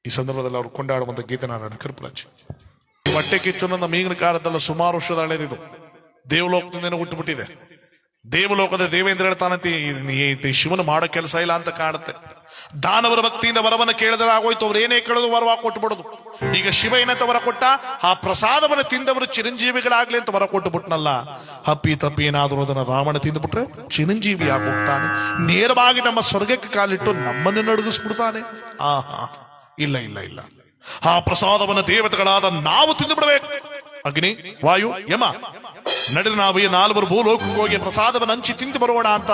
ಈ ಸಂದರ್ಭದಲ್ಲಿ ಅವ್ರು ಕೊಂಡಾಡುವಂತ ಗೀತನಾರಾಯಣ ಕೃಪರಾಜ್ ಬಟ್ಟೆ ಹೊಟ್ಟೆ ಕಿಚ್ಚು ನಮ್ಮ ಈಗಿನ ಕಾಲದಲ್ಲ ಸುಮಾರು ವರ್ಷದ ಹಳೆದಿದು. ದೇವಲೋಕದಿಂದ ಹುಟ್ಟುಬಿಟ್ಟಿದೆ. ದೇವಲೋಕದ ದೇವೇಂದ್ರ ಹೇಳ್ತಾನಂತೆ ಶಿವನ ಮಾಡೋ ಕೆಲಸ ಇಲ್ಲ ಅಂತ ಕಾಣುತ್ತೆ. ದಾನವರ ಭಕ್ತಿಯಿಂದ ವರವನ್ನು ಕೇಳಿದ್ರೆ ಆಗೋಯ್ತು, ಅವ್ರು ಏನೇ ಕೇಳೋದು ವರವ ಕೊಟ್ಟುಬಿಡೋದು ಈಗ ಶಿವ ಏನಂತ ವರ ಕೊಟ್ಟ? ಆ ಪ್ರಸಾದವನ್ನು ತಿಂದವರು ಚಿರಂಜೀವಿಗಳಾಗ್ಲಿ ಅಂತ ವರ ಕೊಟ್ಟು ಬಿಟ್ನಲ್ಲ ಹಪ್ಪಿ ತಪ್ಪಿ ಏನಾದರೂ ಅದನ್ನ ರಾವಣ ತಿಂದುಬಿಟ್ರೆ ಚಿರಂಜೀವಿ ಆಗೋಗ್ತಾನೆ ನೇರವಾಗಿ ನಮ್ಮ ಸ್ವರ್ಗಕ್ಕೆ ಕಾಲಿಟ್ಟು ನಮ್ಮನ್ನು ನಡುಗಿಸ್ಬಿಡ್ತಾನೆ. ಆ ಇಲ್ಲ ಇಲ್ಲ ಇಲ್ಲ. ಆ ಪ್ರಸಾದವನ್ನು ದೇವತೆಗಳಾದ ನಾವು ತಿಂದು ಬಿಡಬೇಕು. ಅಗ್ನಿ, ವಾಯು, ಯಮ. ನಡೆ ನಾವು ಈ ನಾಲ್ವರು ಭೂಲೋಕಕ್ಕೆ ಹೋಗಿ ಪ್ರಸಾದವನ್ನು ಹಂಚಿ ತಿಂದು ಬರೋಣ ಅಂತ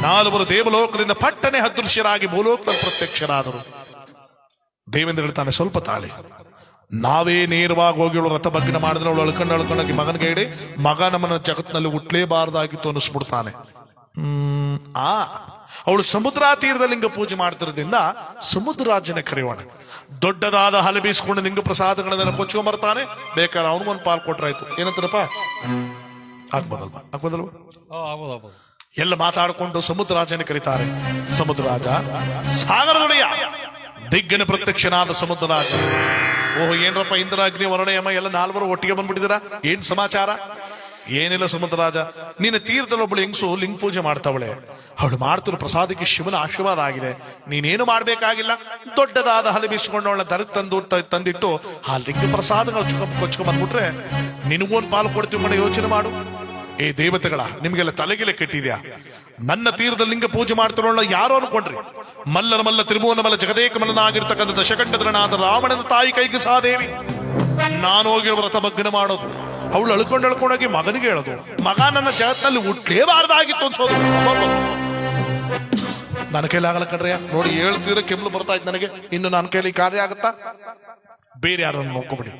ನಾಲ್ವರು ದೇವಲೋಕದಿಂದ ಪಟ್ಟನೆ ಅದೃಶ್ಯರಾಗಿ ಭೂಲೋಕದಲ್ಲಿ ಪ್ರತ್ಯಕ್ಷರಾದರು. ದೇವೇಂದ್ರ ಹೇಳ್ತಾನೆ, ಸ್ವಲ್ಪ ತಾಳಿ. ನಾವೇ ನೇರವಾಗಿ ಹೋಗಿ ಅವಳು ರಥ ಭಗ್ನ ಮಾಡಿದ್ರೆ ಅವಳು ಅಳ್ಕೊಂಡು ಅಳ್ಕೊಂಡೋಗಿ ಮಗನಿಗೆ ಹೇಳಿ, ಮಗ ನಮ್ಮನ್ನ ಜಗತ್ನಲ್ಲಿ ಹುಟ್ಲೇಬಾರ್ದಾಗಿತ್ತು ಅನ್ನಿಸ್ಬಿಡ್ತಾನೆ. ಹ್ಮ್ ಆ ಅವಳು ಸಮುದ್ರ ತೀರದ ಲಿಂಗ ಪೂಜೆ ಮಾಡ್ತಿರೋದ್ರಿಂದ ಸಮುದ್ರಾಜನ ಕರೆಯೋಣ. ದೊಡ್ಡದಾದ ಹಲೆ ಬೀಸ್ಕೊಂಡು ಲಿಂಗ ಪ್ರಸಾದಗಳನ್ನೆಲ್ಲ ಕೊಚ್ಕೊಂಬರ್ತಾನೆ ಬೇಕಾದ್ರೆ ಅವನಿಗೊಂದು ಪಾಲ್ ಕೊಟ್ರಾಯ್ತು. ಏನಂತಾರಪ್ಪ? ಆಗ್ಬೋದಲ್ವಾ? ಆಗ್ಬೋದಲ್ವಾ? ಎಲ್ಲ ಮಾತಾಡಿಕೊಂಡು ಸಮುದ್ರರಾಜನ ಕರೀತಾರೆ. ಸಾಗರ ಸಾಗರದೊಡೆಯ ದಿಗ್ಗನ ಪ್ರತ್ಯಕ್ಷನಾದ ಸಮುದ್ರರಾಜ. ಓಹ್ ಏನ್ರಪ್ಪ ಇಂದ್ರ ಅಗ್ನಿ ವರ್ಣಯಮ ಎಲ್ಲ ನಾಲ್ವರು ಒಟ್ಟಿಗೆ ಬಂದ್ಬಿಟ್ಟಿದ್ದೀರಾ? ಏನ್ ಸಮಾಚಾರ? ಏನಿಲ್ಲ ಸಮುದ್ರರಾಜ ನಿನ್ನ ತೀರ್ಥದಲ್ಲಿ ಒಬ್ಬಳು ಹೆಂಗಸು ಲಿಂಗ ಪೂಜೆ ಮಾಡ್ತಾವಳೆ. ಅವಳು ಮಾಡ್ತಿರೋ ಪ್ರಸಾದಕ್ಕೆ ಶಿವನ ಆಶೀರ್ವಾದ ಆಗಿದೆ. ನೀನೇನು ಮಾಡ್ಬೇಕಾಗಿಲ್ಲ? ದೊಡ್ಡದಾದ ಹಲೆ ಅವಳ ದರ ತಂದು ತಂದಿಟ್ಟು ಆ ಲಿಂಗ ಪ್ರಸಾದಗಳು ಕೊಚ್ಕೊಂಡ್ ಬಂದ್ಬಿಟ್ರೆ ಒಂದು ಪಾಲು ಕೊಡ್ತೀವಿ ಕಡೆ ಯೋಚನೆ ಮಾಡು. ಏ ದೇವತೆಗಳ, ನಿಮ್ಗೆಲ್ಲ ತಲೆಗೆಲೆ ಕೆಟ್ಟಿದ್ಯಾ? ನನ್ನ ತೀರದ ಲಿಂಗ ಪೂಜೆ ಮಾಡ್ತಿರೋಳ ಯಾರೋ ಅನ್ಕೊಂಡ್ರಿ? ಮಲ್ಲನ ಮಲ್ಲ ತ್ರಿಭುವನ ಮಲ್ಲ ಜಗದೇಕ ಮಲ್ಲನಾಗಿರ್ತಕ್ಕಂಥ ದಶಕಂಠದ್ರನಾದ ರಾವಣನ ತಾಯಿ ಕೈಗೆ ಸಾದೇವಿ. ನಾನು ಹೋಗಿರೋ ವ್ರತ ಭಗ್ನ ಮಾಡೋದು. ಅವಳು ಅಳ್ಕೊಂಡು ಅಳ್ಕೊಂಡೋಗಿ ಮಗನಿಗೆ ಹೇಳೋದು. ಮಗ ನನ್ನ ಜಗತ್ನಲ್ಲಿ ಹುಟ್ಲೇಬಾರ್ದಾಗಿತ್ತು ಅನ್ಸೋದು. ನನ್ನ ಕೈಲಿ ಆಗಲ್ಲ ಕಣ್ರಿಯ ನೋಡಿ ಹೇಳ್ತಿದ್ರೆ ಕೆಮ್ಮು ಬರ್ತಾ ಇತ್ತು ನನಗೆ. ಇನ್ನು ನನ್ನ ಕೈಲಿ ಕಾರ್ಯ ಆಗುತ್ತಾ? ಬೇರೆ ಯಾರನ್ನು ನೋಡ್ಕೊಬಿಡಿ.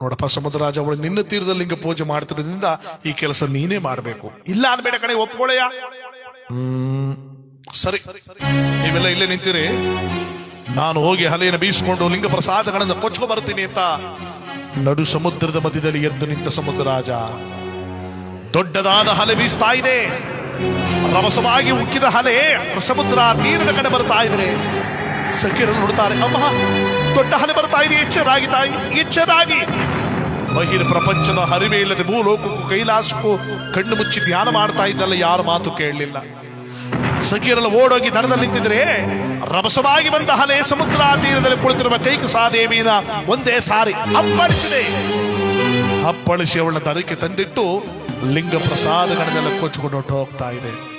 ನೋಡಪ್ಪ, ಸಮುದ್ರರಾಜ ಅವಳು ನಿನ್ನ ತೀರದಲ್ಲಿ ಹಿಂಗೆ ಪೂಜೆ ಮಾಡ್ತಿರೋದ್ರಿಂದ ಈ ಕೆಲಸ ನೀನೇ ಮಾಡಬೇಕು. ಇಲ್ಲ ಅಂದ್ಬೇಡ ಕಡೆ ಒಪ್ಕೊಳ್ಳಯ್ಯ. ಹ್ಮ್, ಸರಿ. ನೀವೆಲ್ಲ ಇಲ್ಲೇ ನಿಂತೀರಿ. ನಾನು ಹೋಗಿ ಹಲೆಯನ್ನು ಬೀಸಿಕೊಂಡು ಲಿಂಗ ಪ್ರಸಾದಗಳನ್ನು ಕೊಚ್ಕೊ ಬರ್ತೀನಿ ಅಂತ ನಡು ಸಮುದ್ರದ ಮಧ್ಯದಲ್ಲಿ ಎದ್ದು ನಿಂತ ಸಮುದ್ರರಾಜ. ದೊಡ್ಡದಾದ ಹಲೆ ಬೀಸ್ತಾ ಇದೆ. ರಭಸವಾಗಿ ಉಕ್ಕಿದ ಹಲೆ ಸಮುದ್ರ ತೀರದ ಕಡೆ ಬರ್ತಾ ಇದ್ರೆ ಸಖಿರನ್ನು ನೋಡ್ತಾರೆ, ಅಮ್ಮ, ದೊಡ್ಡ ಹಲೆ ಬರ್ತಾ ಇದೆ, ಎಚ್ಚರಾಗಿ ತಾಯಿ, ಎಚ್ಚರಾಗಿ. ಬಹಿರ್ ಪ್ರಪಂಚದ ಹರಿವೆ ಇಲ್ಲದೆ ಭೂಲೋಕಕ್ಕೂ ಕೈಲಾಸಕ್ಕೂ ಕಣ್ಣು ಮುಚ್ಚಿ ಧ್ಯಾನ ಮಾಡ್ತಾ ಇದ್ದಲ್ಲ, ಯಾರ ಮಾತು ಕೇಳಲಿಲ್ಲ. ಸಖಿಯರೆಲ್ಲ ಓಡೋಗಿ ದಡದಲ್ಲಿ ನಿಂತಿದ್ರೆ ರಭಸವಾಗಿ ಬಂದ ಹಲೆ ಸಮುದ್ರ ತೀರದಲ್ಲಿ ಕುಳಿತಿರುವ ಕೈಕಸಾದೇವಿನ ಒಂದೇ ಸಾರಿ ಅಪ್ಪಳಿಸಿದೆ ಅಪ್ಪಳಿಸಿ ಅವಳ ದರಕ್ಕೆ ತಂದಿಟ್ಟು ಲಿಂಗ ಪ್ರಸಾದಗಳನ್ನೆಲ್ಲ ಕೊಚ್ಚಿಕೊಂಡು ಹೊಟ್ಟು ಹೋಗ್ತಾ ಇದೆ.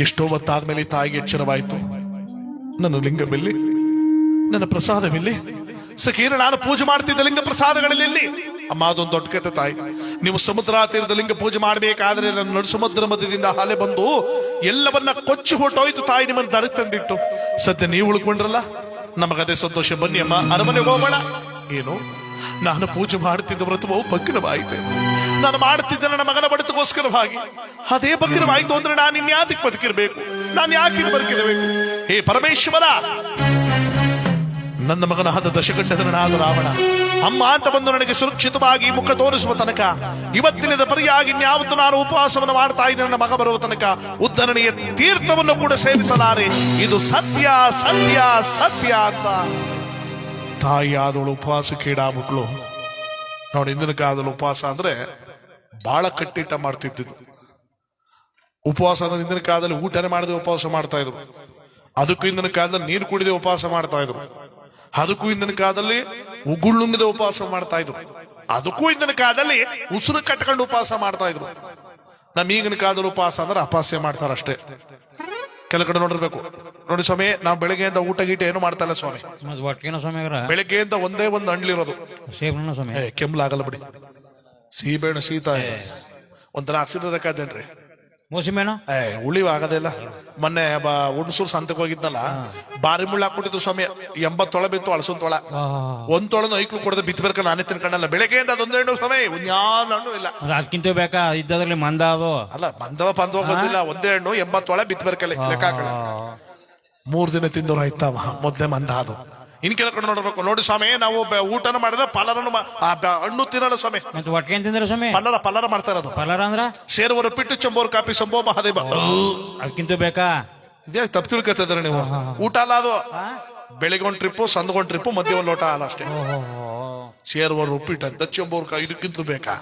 ಎಷ್ಟೋ ಹೊತ್ತಾದ್ಮೇಲೆ ತಾಯಿಗೆ ಎಚ್ಚರವಾಯಿತು. ನನ್ನ ಲಿಂಗವೆಲ್ಲಿ? ನನ್ನ ಪ್ರಸಾದವೆಲ್ಲಿ? ಸಖೀರ, ನಾನು ಪೂಜೆ ಮಾಡ್ತಿದ್ದ ಲಿಂಗ ಪ್ರಸಾದಗಳಲ್ಲಿ? ಅಮ್ಮ, ಅದೊಂದು ದೊಡ್ಡ ಕತೆ ತಾಯಿ. ನೀವು ಸಮುದ್ರ ತೀರದ ಲಿಂಗ ಪೂಜೆ ಮಾಡಬೇಕಾದ್ರೆ ನನ್ನ ಸಮುದ್ರ ಮಧ್ಯದಿಂದ ಹಾಲೆ ಬಂದು ಎಲ್ಲವನ್ನ ಕೊಚ್ಚಿ ಹೊಟ್ಟೋಯ್ತು ತಾಯಿ ನಿಮ್ಮನ್ನು ದರ ತಂದಿಟ್ಟು. ಸದ್ಯ ನೀವು ಉಳ್ಕೊಂಡ್ರಲ್ಲ? ನಮಗದೇ ಸಂತೋಷ. ಬನ್ನಿ ಅಮ್ಮ, ಅರಮನೆ ಹೋಗೋಣ. ಏನು? ನಾನು ಪೂಜೆ ಮಾಡುತ್ತಿದ್ದ ವ್ರತವು ಭಗ್ನವಾಯಿತೆ ನಾನು ಮಾಡುತ್ತಿದ್ದ ನನ್ನ ಮಗನ ಬಡತಗೋಸ್ಕರವಾಗಿ ಅದೇ ಭಗ್ನವಾಯಿತು ಅಂದ್ರೆ ನಾನು ಇನ್ಯಾದಕ್ಕೆ ಬದುಕಿರ್ಬೇಕು? ನಾನು ಯಾಕೆ ಬದುಕಿರಬೇಕು? ಹೇ ಪರಮೇಶ್ವರ! ನನ್ನ ಮಗನ ಹದ ರಾವಣ. ಅಮ್ಮ ಅಂತ ಬಂದು ನನಗೆ ಸುರಕ್ಷಿತವಾಗಿ ಮುಖ ತೋರಿಸುವ ತನಕ, ಇವತ್ತಿನದ ಪರಿಯಾಗಿ ಇನ್ಯಾವತ್ತು ನಾನು ಉಪವಾಸವನ್ನು ಮಾಡ್ತಾ ಇದ್ದೆ, ನನ್ನ ಮಗ ಬರುವ ತನಕ ಉದ್ದರಣೆಯ ತೀರ್ಥವನ್ನು ಕೂಡ ಸೇವಿಸಲಾರೆ. ಇದು ಸತ್ಯ ಸತ್ಯ ಸತ್ಯ ಅಂತ. ತಾಯಿಯಾದವಳು ಮಕ್ಕಳು. ನೋಡಿ, ಇಂದಿನ ಕಾಲದಲ್ಲಿ ಉಪವಾಸ ಅಂದ್ರೆ ಬಹಳ ಕಟ್ಟಿಟ್ಟ ಮಾಡ್ತಿದ್ದು ಉಪವಾಸ ಅಂದ್ರೆ ಇಂದಿನ ಕಾಲದಲ್ಲಿ ಊಟನೇ ಮಾಡದೆ ಉಪವಾಸ ಮಾಡ್ತಾ ಇದ್ರು. ಅದಕ್ಕೂ ಇಂದಿನ ಕಾಲದಲ್ಲಿ ನೀರು ಕುಡಿದೇ ಉಪವಾಸ ಮಾಡ್ತಾ ಇದ್ರು. ಅದಕ್ಕೂ ಇಂದಿನ ಕಾಲದಲ್ಲಿ ಉಗುಳುಂಗದೆ ಉಪವಾಸ ಮಾಡ್ತಾ ಇದ್ರು. ಅದಕ್ಕೂ ಇಂದಿನ ಕಾಲದಲ್ಲಿ ಉಸಿರು ಕಟ್ಕೊಂಡು ಉಪವಾಸ ಮಾಡ್ತಾ ಇದ್ರು. ನಮ್ಮ ಈಗಿನ ಕಾಲದಲ್ಲಿ ಉಪವಾಸ ಅಂದ್ರೆ ಅಪಾಸ್ಯ ಮಾಡ್ತಾರಷ್ಟೇ ಕೆಲ ಕಡೆ ನೋಡಿರ್ಬೇಕು. ನೋಡಿ ಸ್ವಾಮಿ ನಾವು ಬೆಳಗ್ಗೆಯಿಂದ ಊಟ ಗೀಟ ಏನು ಮಾಡ್ತಾ ಇಲ್ಲ ಸ್ವಾಮಿ. ಬೆಳಗ್ಗೆಯಿಂದ ಒಂದೇ ಒಂದು ಹಣ್ಲಿರೋದು ಕೆಮ್ಮಲಾಗಲ್ಲ ಏ ಕೆಮ್ಲಾಗಲ್ಲ ಬಿಡಿ. ಸೀಬೇಣ ಶೀತ ಒಂಥರ ಆಕ್ಸಿಡೇನ್ರಿ ಮೋಸಿಮೇಣ ಏ ಉಳಿವ ಆಗೋದಿಲ್ಲ. ಮೊನ್ನೆ ಬಾ ಹುಣಸೂರು ಸಂತಕ್ಕೆ ಹೋಗಿದ್ನಲ್ಲ ಬಾರಿ ಮುಳ್ಳ ಹಾಕ್ಬಿಟ್ಟಿದ್ದು ಸ್ವಾಮಿ. ಎಂಬತ್ ತೊಳೆ ಬಿತ್ತು ಅಳಸೊಂದ್ ತೊಳ. ಒಂದ್ ತೊಳನ ಐಕ್ಳು ಕೊಡದೆ ಬರ್ಕ ನಾನೇ ತಿನ್ಕೊಂಡಲ್ಲ ಬೆಳಗ್ಗೆಯಿಂದ ಅದೊಂದೇ ಹಣ್ಣು ಸ್ವಾಮಿ ಒಂದ್ಯಾವ ಹಣ್ಣು ಇಲ್ಲ. ಅದಕ್ಕಿಂತ ಬೇಕಾ? ಇದ್ದದ್ರಲ್ಲಿ ಮಂದ ಅದು. ಅಲ್ಲ ಮಂದವ ಪಂದವ ಬಂದಿಲ್ಲ ಒಂದೇ ಹಣ್ಣು ಎಂಬತ್ ತೊಳೆ ಬರ್ಕಲ್ಲಿ. ಲೆಕ್ಕ ಹಾಕಲ್ಲ ಮೂರ್ ದಿನ ತಿಂದವ್ರು ಆಯ್ತಾವ. ಮೊದ್ಲೇ ಮಂದ ಅದು. ಇನ್ ಕೇಳ್ಕೊಂಡು ನೋಡಬೇಕು. ನೋಡಿ ಸ್ವಾಮಿ ನಾವು ಊಟ ಊಟನ ಮಾಡಿದ್ರೆ ಪಲರನು ಮಾ- ಆ ಹಣ್ಣು ತಿನ್ನಲ್ಲ ಸ್ವಾಮಿ. ಮತ್ತೆ ಒಟ್ಟಿಗೆ ತಿಂದ್ರೆ ಸ್ವಾಮಿ? ಪಲ್ಲರ ಪಲ್ಲರ ಮಾಡ್ತಾ ಇರೋದು. ಪಲಾರ ಅಂದ್ರ? ಸೇರುವರು ಪಿಟ್ಟು ಚಂಬೋರ್ ಕಾಪಿ ಸಂಭವ ಮಹಾದೇವ. ಅದಕ್ಕಿಂತ ಬೇಕಾ? ಇದೇ ತಪ್ಪು ತಿಳ್ಕೊತಿದ್ರೆ ನೀವು. ಊಟ ಅಲ್ಲ ಅದು. ಬೆಳಿಗ್ಗೆ ಒಂದ್ ಟ್ರಿಪ್ಪು ಸಂದ್ಗೊಂದ್ ಟ್ರಿಪ್ಪು ಮಧ್ಯ ಒಂದು ಲೋಟ ಅಲ್ಲ ಅಷ್ಟೇ. ಸೇರುವರು ಉಪ್ಪಿಟ್ಟು ಅಂತ ಚಂಬೋರ್ ಕಾ ಇದಕ್ಕಿಂತ ಬೇಕಾ?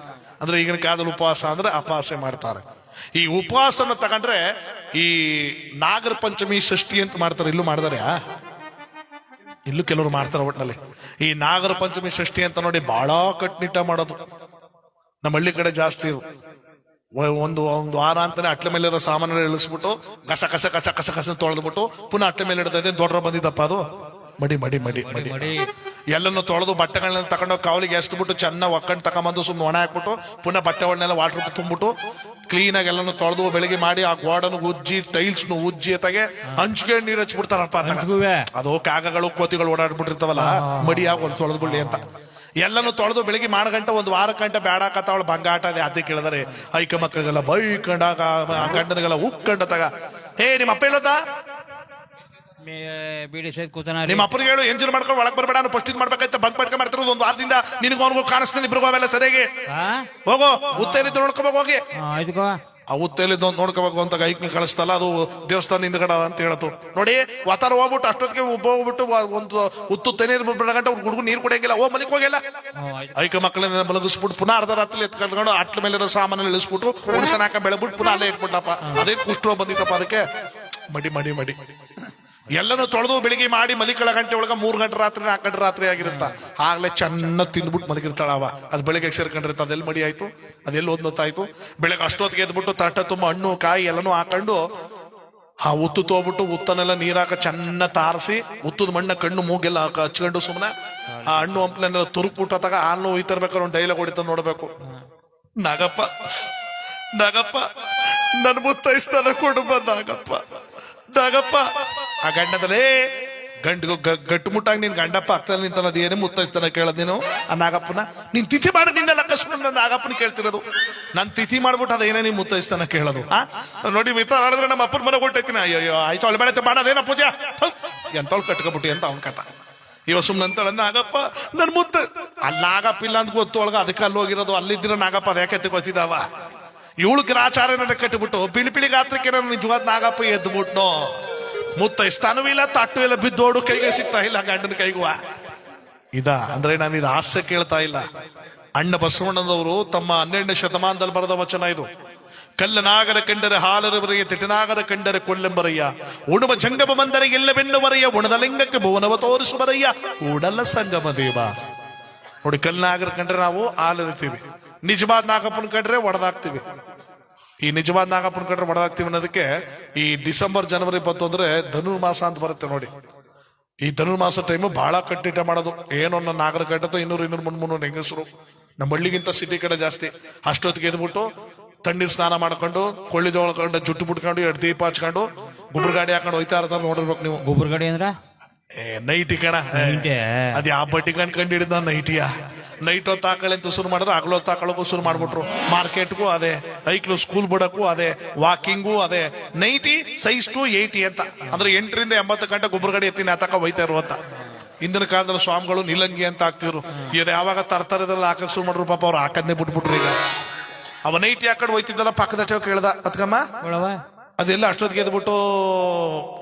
ಅಂದ್ರೆ ಈಗಿನ ಕಾಲದಲ್ಲಿ ಉಪವಾಸ ಅಂದ್ರೆ ಅಪವಾಸ ಮಾಡ್ತಾರೆ. ಈ ಉಪವಾಸನ ತಗೊಂಡ್ರೆ ಈ ನಾಗರ ಪಂಚಮಿ ಷಷ್ಠಿ ಅಂತ ಮಾಡ್ತಾರೆ. ಇಲ್ಲೂ ಮಾಡ್ತಾರೆ ಇಲ್ಲೂ ಕೆಲವರು ಮಾಡ್ತಾರೆ ಒಟ್ಟಿನಲ್ಲಿ ಈ ನಾಗರ ಪಂಚಮಿ ಷಷ್ಠಿ ಅಂತ ನೋಡಿ ಬಹಳ ಕಟ್ನಿಟ್ಟ ಮಾಡೋದು. ನಮ್ಮ ಹಳ್ಳಿ ಕಡೆ ಜಾಸ್ತಿ. ಒಂದು ಒಂದು ವಾರ ಅಂತಾನೆ ಅಟ್ಲೆ ಮೇಲೆ ಇರೋ ಸಾಮಾನು ಇಳಿಸ್ಬಿಟ್ಟು ಕಸ ಕಸ ಕಸ ಕಸ ಕಸ ತೊಳೆದ್ಬಿಟ್ಟು ಪುನಃ ಅಟ್ಲೆ ಮೇಲೆ ಇಡ್ತಾ ಇದೆ ದೊಡ್ಡ ಬಂದಿದ್ದಪ್ಪ ಅದು. ಮಡಿ ಮಡಿ ಮಡಿ ಮಡಿ ಮಡಿ. ಎಲ್ಲನ್ನು ತೊಳೆದು ಬಟ್ಟೆಗಳನ್ನ ತಗೊಂಡು ಕಾವಲಿಗೆ ಎಸ್ಬಿಟ್ಟು ಚೆನ್ನಾಗಿ ಒಕ್ಕಂಡು ತಗೊಂಬಂದು ಸುಮ್ಮನೆ ಒಣ ಹಾಕ್ಬಿಟ್ಟು ಪುನಃ ಬಟ್ಟೆಗಳನ್ನೆಲ್ಲ ವಾಟರ್ ತುಂಬಿಟ್ಟು ಕ್ಲೀನ್ ಆಗಿ ಎಲ್ಲನ್ನು ತೊಳೆದು ಬೆಳಿಗ್ಗೆ ಮಾಡಿ ಆ ಗೋಡನ್ನು ಉಜ್ಜಿ ಟೈಲ್ಸ್ ಉಜ್ಜಿ ತಗೆ ಹಂಚ್ಕೊಂಡು ನೀರು ಹಚ್ಬಿಡ್ತಾರಪ್ಪ. ಅದು ಕಾಗಗಳು ಕೋತಿಗಳು ಓಡಾಡ್ಬಿಟ್ಟಿರ್ತಾವಲ್ಲ ಮಡಿಯಾಗ ಒಂದು ತೊಳೆದು ಬಿಡ್ಲಿ ಅಂತ. ಎಲ್ಲನೂ ತೊಳೆದು ಬೆಳಿಗ್ಗೆ ಮಾಡ ಗಂಟೆ ಒಂದು ವಾರ ಗಂಟೆ ಬೇಡಾಕತ್ತ ಅವಳು ಬಂಗಾಟ ಅದೇ ಅದೇ ಕೇಳಿದರೆ ಐಕ ಮಕ್ಕಳಿಗೆಲ್ಲ ಬೈಕಂಡಾಗ ಗಂಡನಿಗೆಲ್ಲ ಉಕ್ಕಂಡ ತಗ. ಹೇ ನಿಮ್ಮ ಅಪ್ಪ ಹೇಳದ ಬೀಡಿ ನಿಮ್ಮ ಅಪ್ಪನಿಗೆ ಹೇಳು ಎಂಜಿನ್ ಮಾಡ್ಕೊಂಡು ಒಳಗ್ ಬರಬೇಡ ನಾನು ಇದು ಮಾಡ್ಬೇಕಾಯ್ತು ಬಂಕ್ ಮಾಡ್ಕೊಂಡ್ ಮಾಡ್ತಿರೋದು ಒಂದು ವಾರದಿಂದ. ನಿನಗೂ ಅವನಿಗೂ ಕಾಣಿಸ್ತಾನೆ ಇಬ್ರಿಗೂ ಅವೆಲ್ಲ ಸರಿಯಾಗಿ. ಹೋಗೋ ಉತ್ತೇಲಿದ್ದು ನೋಡ್ಕೋಬೇಕು ಹೋಗಿ ಆಯ್ತುಕೋ ಆ ಉತ್ತೇಲಿದ್ದು ನೋಡ್ಕೋಬೇಕು ಅಂತ ಗೈಕ್ ಕಳಿಸ್ತಲ್ಲ ಅದು ದೇವಸ್ಥಾನ ಹಿಂದ್ಗಡ ಅಂತ ಹೇಳತ್ತು ನೋಡಿ ವಾತಾರ ಹೋಗ್ಬಿಟ್ಟು ಅಷ್ಟೊತ್ತಿಗೆ ಒಬ್ಬ ಹೋಗ್ಬಿಟ್ಟು ಒಂದು ಉತ್ತು ತೆನೆ ಗಂಟೆ ಅವ್ರು ಹುಡುಗ ನೀರು ಕುಡಿಯಂಗಿಲ್ಲ. ಓ ಮಲಿಕ್ ಹೋಗಿಲ್ಲ ಐಕ ಮಕ್ಕಳನ್ನ ಬಲಗಿಸ್ಬಿಟ್ಟು ಪುನಃ ಅರ್ಧ ರಾತ್ರಿ ಎತ್ಕೊಂಡು ಅಟ್ಲ ಮೇಲೆ ಸಾಮಾನು ಇಳಿಸ್ಬಿಟ್ಟು ಉಣಸನ ಬೆಳೆಬಿಟ್ಟು ಬೆಳಬಿಟ್ಟು ಪುನಃ ಅಲ್ಲೇ ಇಟ್ಬಿಟ್ಟಪ್ಪ ಅದೇ ಕುಷ್ಠ ಬಂದಿತ್ತಪ್ಪ ಅದಕ್ಕೆ. ಮಡಿ ಮಡಿ ಮಡಿ. ಎಲ್ಲನೂ ತೊಳೆದು ಬೆಳಿಗ್ಗೆ ಮಾಡಿ ಮಲಿಕಳ ಗಂಟೆ ಒಳಗ ಮೂರು ಗಂಟೆ ರಾತ್ರಿ, ನಾಲ್ಕು ಗಂಟೆ ರಾತ್ರಿ ಆಗಿರುತ್ತ? ಆಗ್ಲೇ ಚೆನ್ನಾಗಿ ತಿಂದ್ಬಿಟ್ಟು ಮಲಗಿರ್ತಾಳ ಅವ. ಅದು ಬೆಳಿಗ್ಗೆ ಸೇರ್ಕೊಂಡಿರ್ತ ಅದೆಲ್ಲಿ ಮಡಿ ಆಯ್ತು? ಅದೆಲ್ಲಿ ಓದ್ನತ್ತಾಯ್ತು ಬೆಳಗ್ಗೆ ಅಷ್ಟೊತ್ತಿಗೆ ಎದ್ಬಿಟ್ಟು ತಟ್ಟ ತುಂಬ ಹಣ್ಣು, ಕಾಯಿ ಎಲ್ಲನೂ ಹಾಕೊಂಡು ಆ ಉತ್ತು ತೋಬಿಟ್ಟು ಉತ್ತನೆಲ್ಲ ನೀರಾಕ ಚೆನ್ನ ತಾರಿಸಿ, ಉತ್ತದ ಮಣ್ಣ ಕಣ್ಣು ಮೂಗೆಲ್ಲ ಹಚ್ಕೊಂಡು ಸುಮ್ಮನೆ ಆ ಹಣ್ಣು ಹಂಪ್ಲೆಲ್ಲ ತುರುಕ್ಬಿಟ್ಟು ತಗ ಹಾಲು ಒಯ್ತಿರ್ಬೇಕಾದ್ರೆ ಒಂದು ಡೈಲಾಗ್ ಹೊಡಿತ ನೋಡ್ಬೇಕು. ನಾಗಪ್ಪ ನಾಗಪ್ಪ, ನನ್ ಮುತ್ತೈಸ್ತಾನ ಕೊಡು ನಾಗಪ್ಪ. ನಾಗಪ್ಪ ಆ ಗಂಡದಲ್ಲೇ, ಗಂಡು ಗಟ್ಟುಮುಟ್ಟಾಗಿ ನೀನ್ ಗಂಡಪ್ಪ ಆಗ್ತಾನೆ ನಿಂತಾನ ಅದೇನೇ ಮುತ್ತೈಸ್ತಾನ ಕೇಳದ್ ನೀನು? ಆ ನಾಗಪ್ಪನ? ನೀನ್ ತಿಥಿ ಮಾಡಿ ನಿನ್ನೆಲ್ಲ ಅಕಸ್ಮಾತ್ ನನ್ನ ನಾಗಪ್ಪನ ಕೇಳ್ತಿರೋದು. ನನ್ನ ತಿಥಿ ಮಾಡ್ಬಿಟ್ಟು ಅದೇನೇ ನೀನ್ ಮುತ್ತೈಸ್ತಾನ ಕೇಳೋದು, ಆ? ನೋಡಿ ಮಿತ್ರ ಆಡಿದ್ರೆ ನಮ್ಮ ಅಪ್ಪನ ಮನೆ ಕೊಟ್ಟೈತಿನ ಅಯ್ಯೋ ಆಯ್ತು, ಅವಳು ಬೇಡ ಮಾಡೋದೇನ ಪೂಜಾ. ಎಂತವಳು ಕಟ್ಕೊಬಿಟ್ಟಿ ಅಂತ ಅವನ ಕಥ. ಇವ ಸುಮ್ಮನೆ ಅಂತಾಳ, ನಾಗಪ್ಪ, ನನ್ ಮುತ್ತ. ಅಲ್ಲಿ ನಾಗಪ್ಪ ಇಲ್ಲ ಅಂತ ಗೊತ್ತು, ಒಳಗ ಅದಕ್ಕೆ ಅಲ್ಲಿ ಹೋಗಿರೋದು, ಅಲ್ಲಿದ್ದಿರೋ ನಾಗಪ್ಪ ಅದ ಯಾಕೆ ಗೊತ್ತಿದಾವ ಇವಳು ಗ್ರಾಚಾರ ಕಟ್ಟಿಬಿಟ್ಟು ಪಿಳಿ ಪಿಳಿ ಗಾತ್ರಕ್ಕೆ ನಿಜವಾದ ನಾಗಪ್ಪ ಎದ್ದು ಬಿಟ್ನೋ ಮುತ್ತ ಸ್ಥಾನವೂ ಇಲ್ಲ ತಟ್ಟು ಇಲ್ಲ, ಬಿದ್ದೋಡು ಕೈಗೆ ಸಿಗ್ತಾ ಇಲ್ಲ, ಗಂಡನ ಕೈಗುವ. ಇದ, ಅಂದ್ರೆ ನಾನು ಇದು ಹಾಸ್ಯ ಕೇಳ್ತಾ ಇಲ್ಲ. ಅಣ್ಣ ಬಸವಣ್ಣನವರು ತಮ್ಮ ಹನ್ನೆರಡನೇ ಶತಮಾನದಲ್ಲಿ ಬರೆದ ವಚನ ಇದು. ಕಲ್ಲನಾಗರ ಕಂಡರೆ ಹಾಲರವರೆಗೆ ತಿಟನಾಗರ ಕಂಡರೆ ಕೊಲ್ಲೆಂಬರಯ್ಯ ಉಣುವ ಜಂಗಮ ಬಂದರೆ ಎಲ್ಲವೆನ್ನುವರಯ್ಯ ಉಣದ ಲಿಂಗಕ್ಕೆ ಭುವನವ ತೋರಿಸುವರಯ್ಯ ಉಡಲ ಸಂಗಮ ದೇವ. ನೋಡಿ ಕಲ್ಲನಾಗರ ಕಂಡ್ರೆ ನಾವು ಹಾಲರಿತೀವಿ. ನಿಜವಾದ ನಾಗಪ್ಪನ ಕಂಡ್ರೆ ಒಡೆದಾಕ್ತಿವಿ ಈ ನಿಜವಾದ ನಾಗಪ್ಪನ ಕಂಡ್ರೆ ಒಡೆದಾಕ್ತಿವಿ ಅನ್ನೋದಕ್ಕೆ ಈ ಡಿಸೆಂಬರ್ ಜನವರಿ ಅಂದ್ರೆ ಧನುರ್ಮಾಸ ಅಂತ ಬರುತ್ತೆ ನೋಡಿ. ಈ ಧನುರ್ಮಾಸ ಟೈಮ್ ಬಹಳ ಕಟ್ಟಿಟ ಮಾಡೋದು. ಏನೋ ನನ್ನ ನಾಗರ ಕಟ್ಟತೋ ಇನ್ನೂರು ಇನ್ನೂರು ಮುನ್ ಮುನ್ನೂರು ಹೆಂಗಸರು. ನಮ್ಮ ಹಳ್ಳಿಗಿಂತ ಸಿಟಿ ಕಡೆ ಜಾಸ್ತಿ. ಅಷ್ಟೊತ್ತಿಗೆ ಎದ್ಬಿಟ್ಟು ತಣ್ಣೀರ್ ಸ್ನಾನ ಮಾಡ್ಕೊಂಡು ಕೊಳ್ಳಿದೊಳಕೊಂಡು ಜುಟ್ಟು ಬಿಟ್ಕೊಂಡು ಎರಡು ದೀಪ ಹಚ್ಕೊಂಡು ಗುಬ್ರ ಗಾಡಿ ಹಾಕೊಂಡು ಹೋಯ್ತಾ ಇರ್ತಾರ ನೋಡಿರ್ಬೇಕು ನೀವು. ಗೊಬ್ಬರ ಗಾಡಿ ಅಂದ್ರೆ? ಏ ನೈಟಿ ಕಣ? ಅದ್ ಯಾವ ಬಟ್ಟಿ ಕಂಡು ಹಿಡಿದ ನೈಟಿಯ ನೈಟ್ ಹೊತ್ತು ಹಾಕಳಿ ಅಂತ ಶುರು ಮಾಡಿದ್ರೆ ಹಗಲು ಹೊತ್ತು ಹಾಕೊಳ್ಳೋಕು ಶುರು ಮಾಡ್ಬಿಟ್ರು. ಮಾರ್ಕೆಟ್ಗೂ ಅದೇ ಐಕ್ಲು ಸ್ಕೂಲ್ ಬಿಡಕ್ಕೂ ಅದೇ, ವಾಕಿಂಗು ಅದೇ. ನೈಟಿ ಸೈಜ್ ಟು ಏಯ್ಟಿ ಅಂತ. ಅಂದ್ರೆ ಎಂಟರಿಂದ ಎಂಬತ್ತು ಗಂಟೆ ಗೊಬ್ಬರ ಗಡಿ ಎತ್ತಿನ ಆತಕ ಹೋಯ್ತಾ ಇರುವಂತ ಹಿಂದಿನ ಕಾಲದಲ್ಲಿ ಸ್ವಾಮಿಗಳು ನಿಲಂಗಿ ಅಂತ ಹಾಕ್ತಿದ್ರು ಇವ್ರು ಯಾವಾಗ ತರ್ತಾರದಲ್ಲ ಹಾಕಕ್ ಶುರು ಮಾಡ್ರು ಪಾಪ ಅವ್ರು ಹಾಕದ್ನೇ ಬಿಟ್ಬಿಟ್ರು ಈಗ. ಅವ ನೈಟಿ ಹಾಕೊಂಡು ಹೋಯ್ತಿದ್ದಲ್ಲ ಪಕ್ಕದ ಕೇಳ್ದ, ಅತ್ಕಮ್ಮ? ಅದೆಲ್ಲ ಅಷ್ಟೊತ್ತಿಗೆ ಎದ್ಬಿಟ್ಟು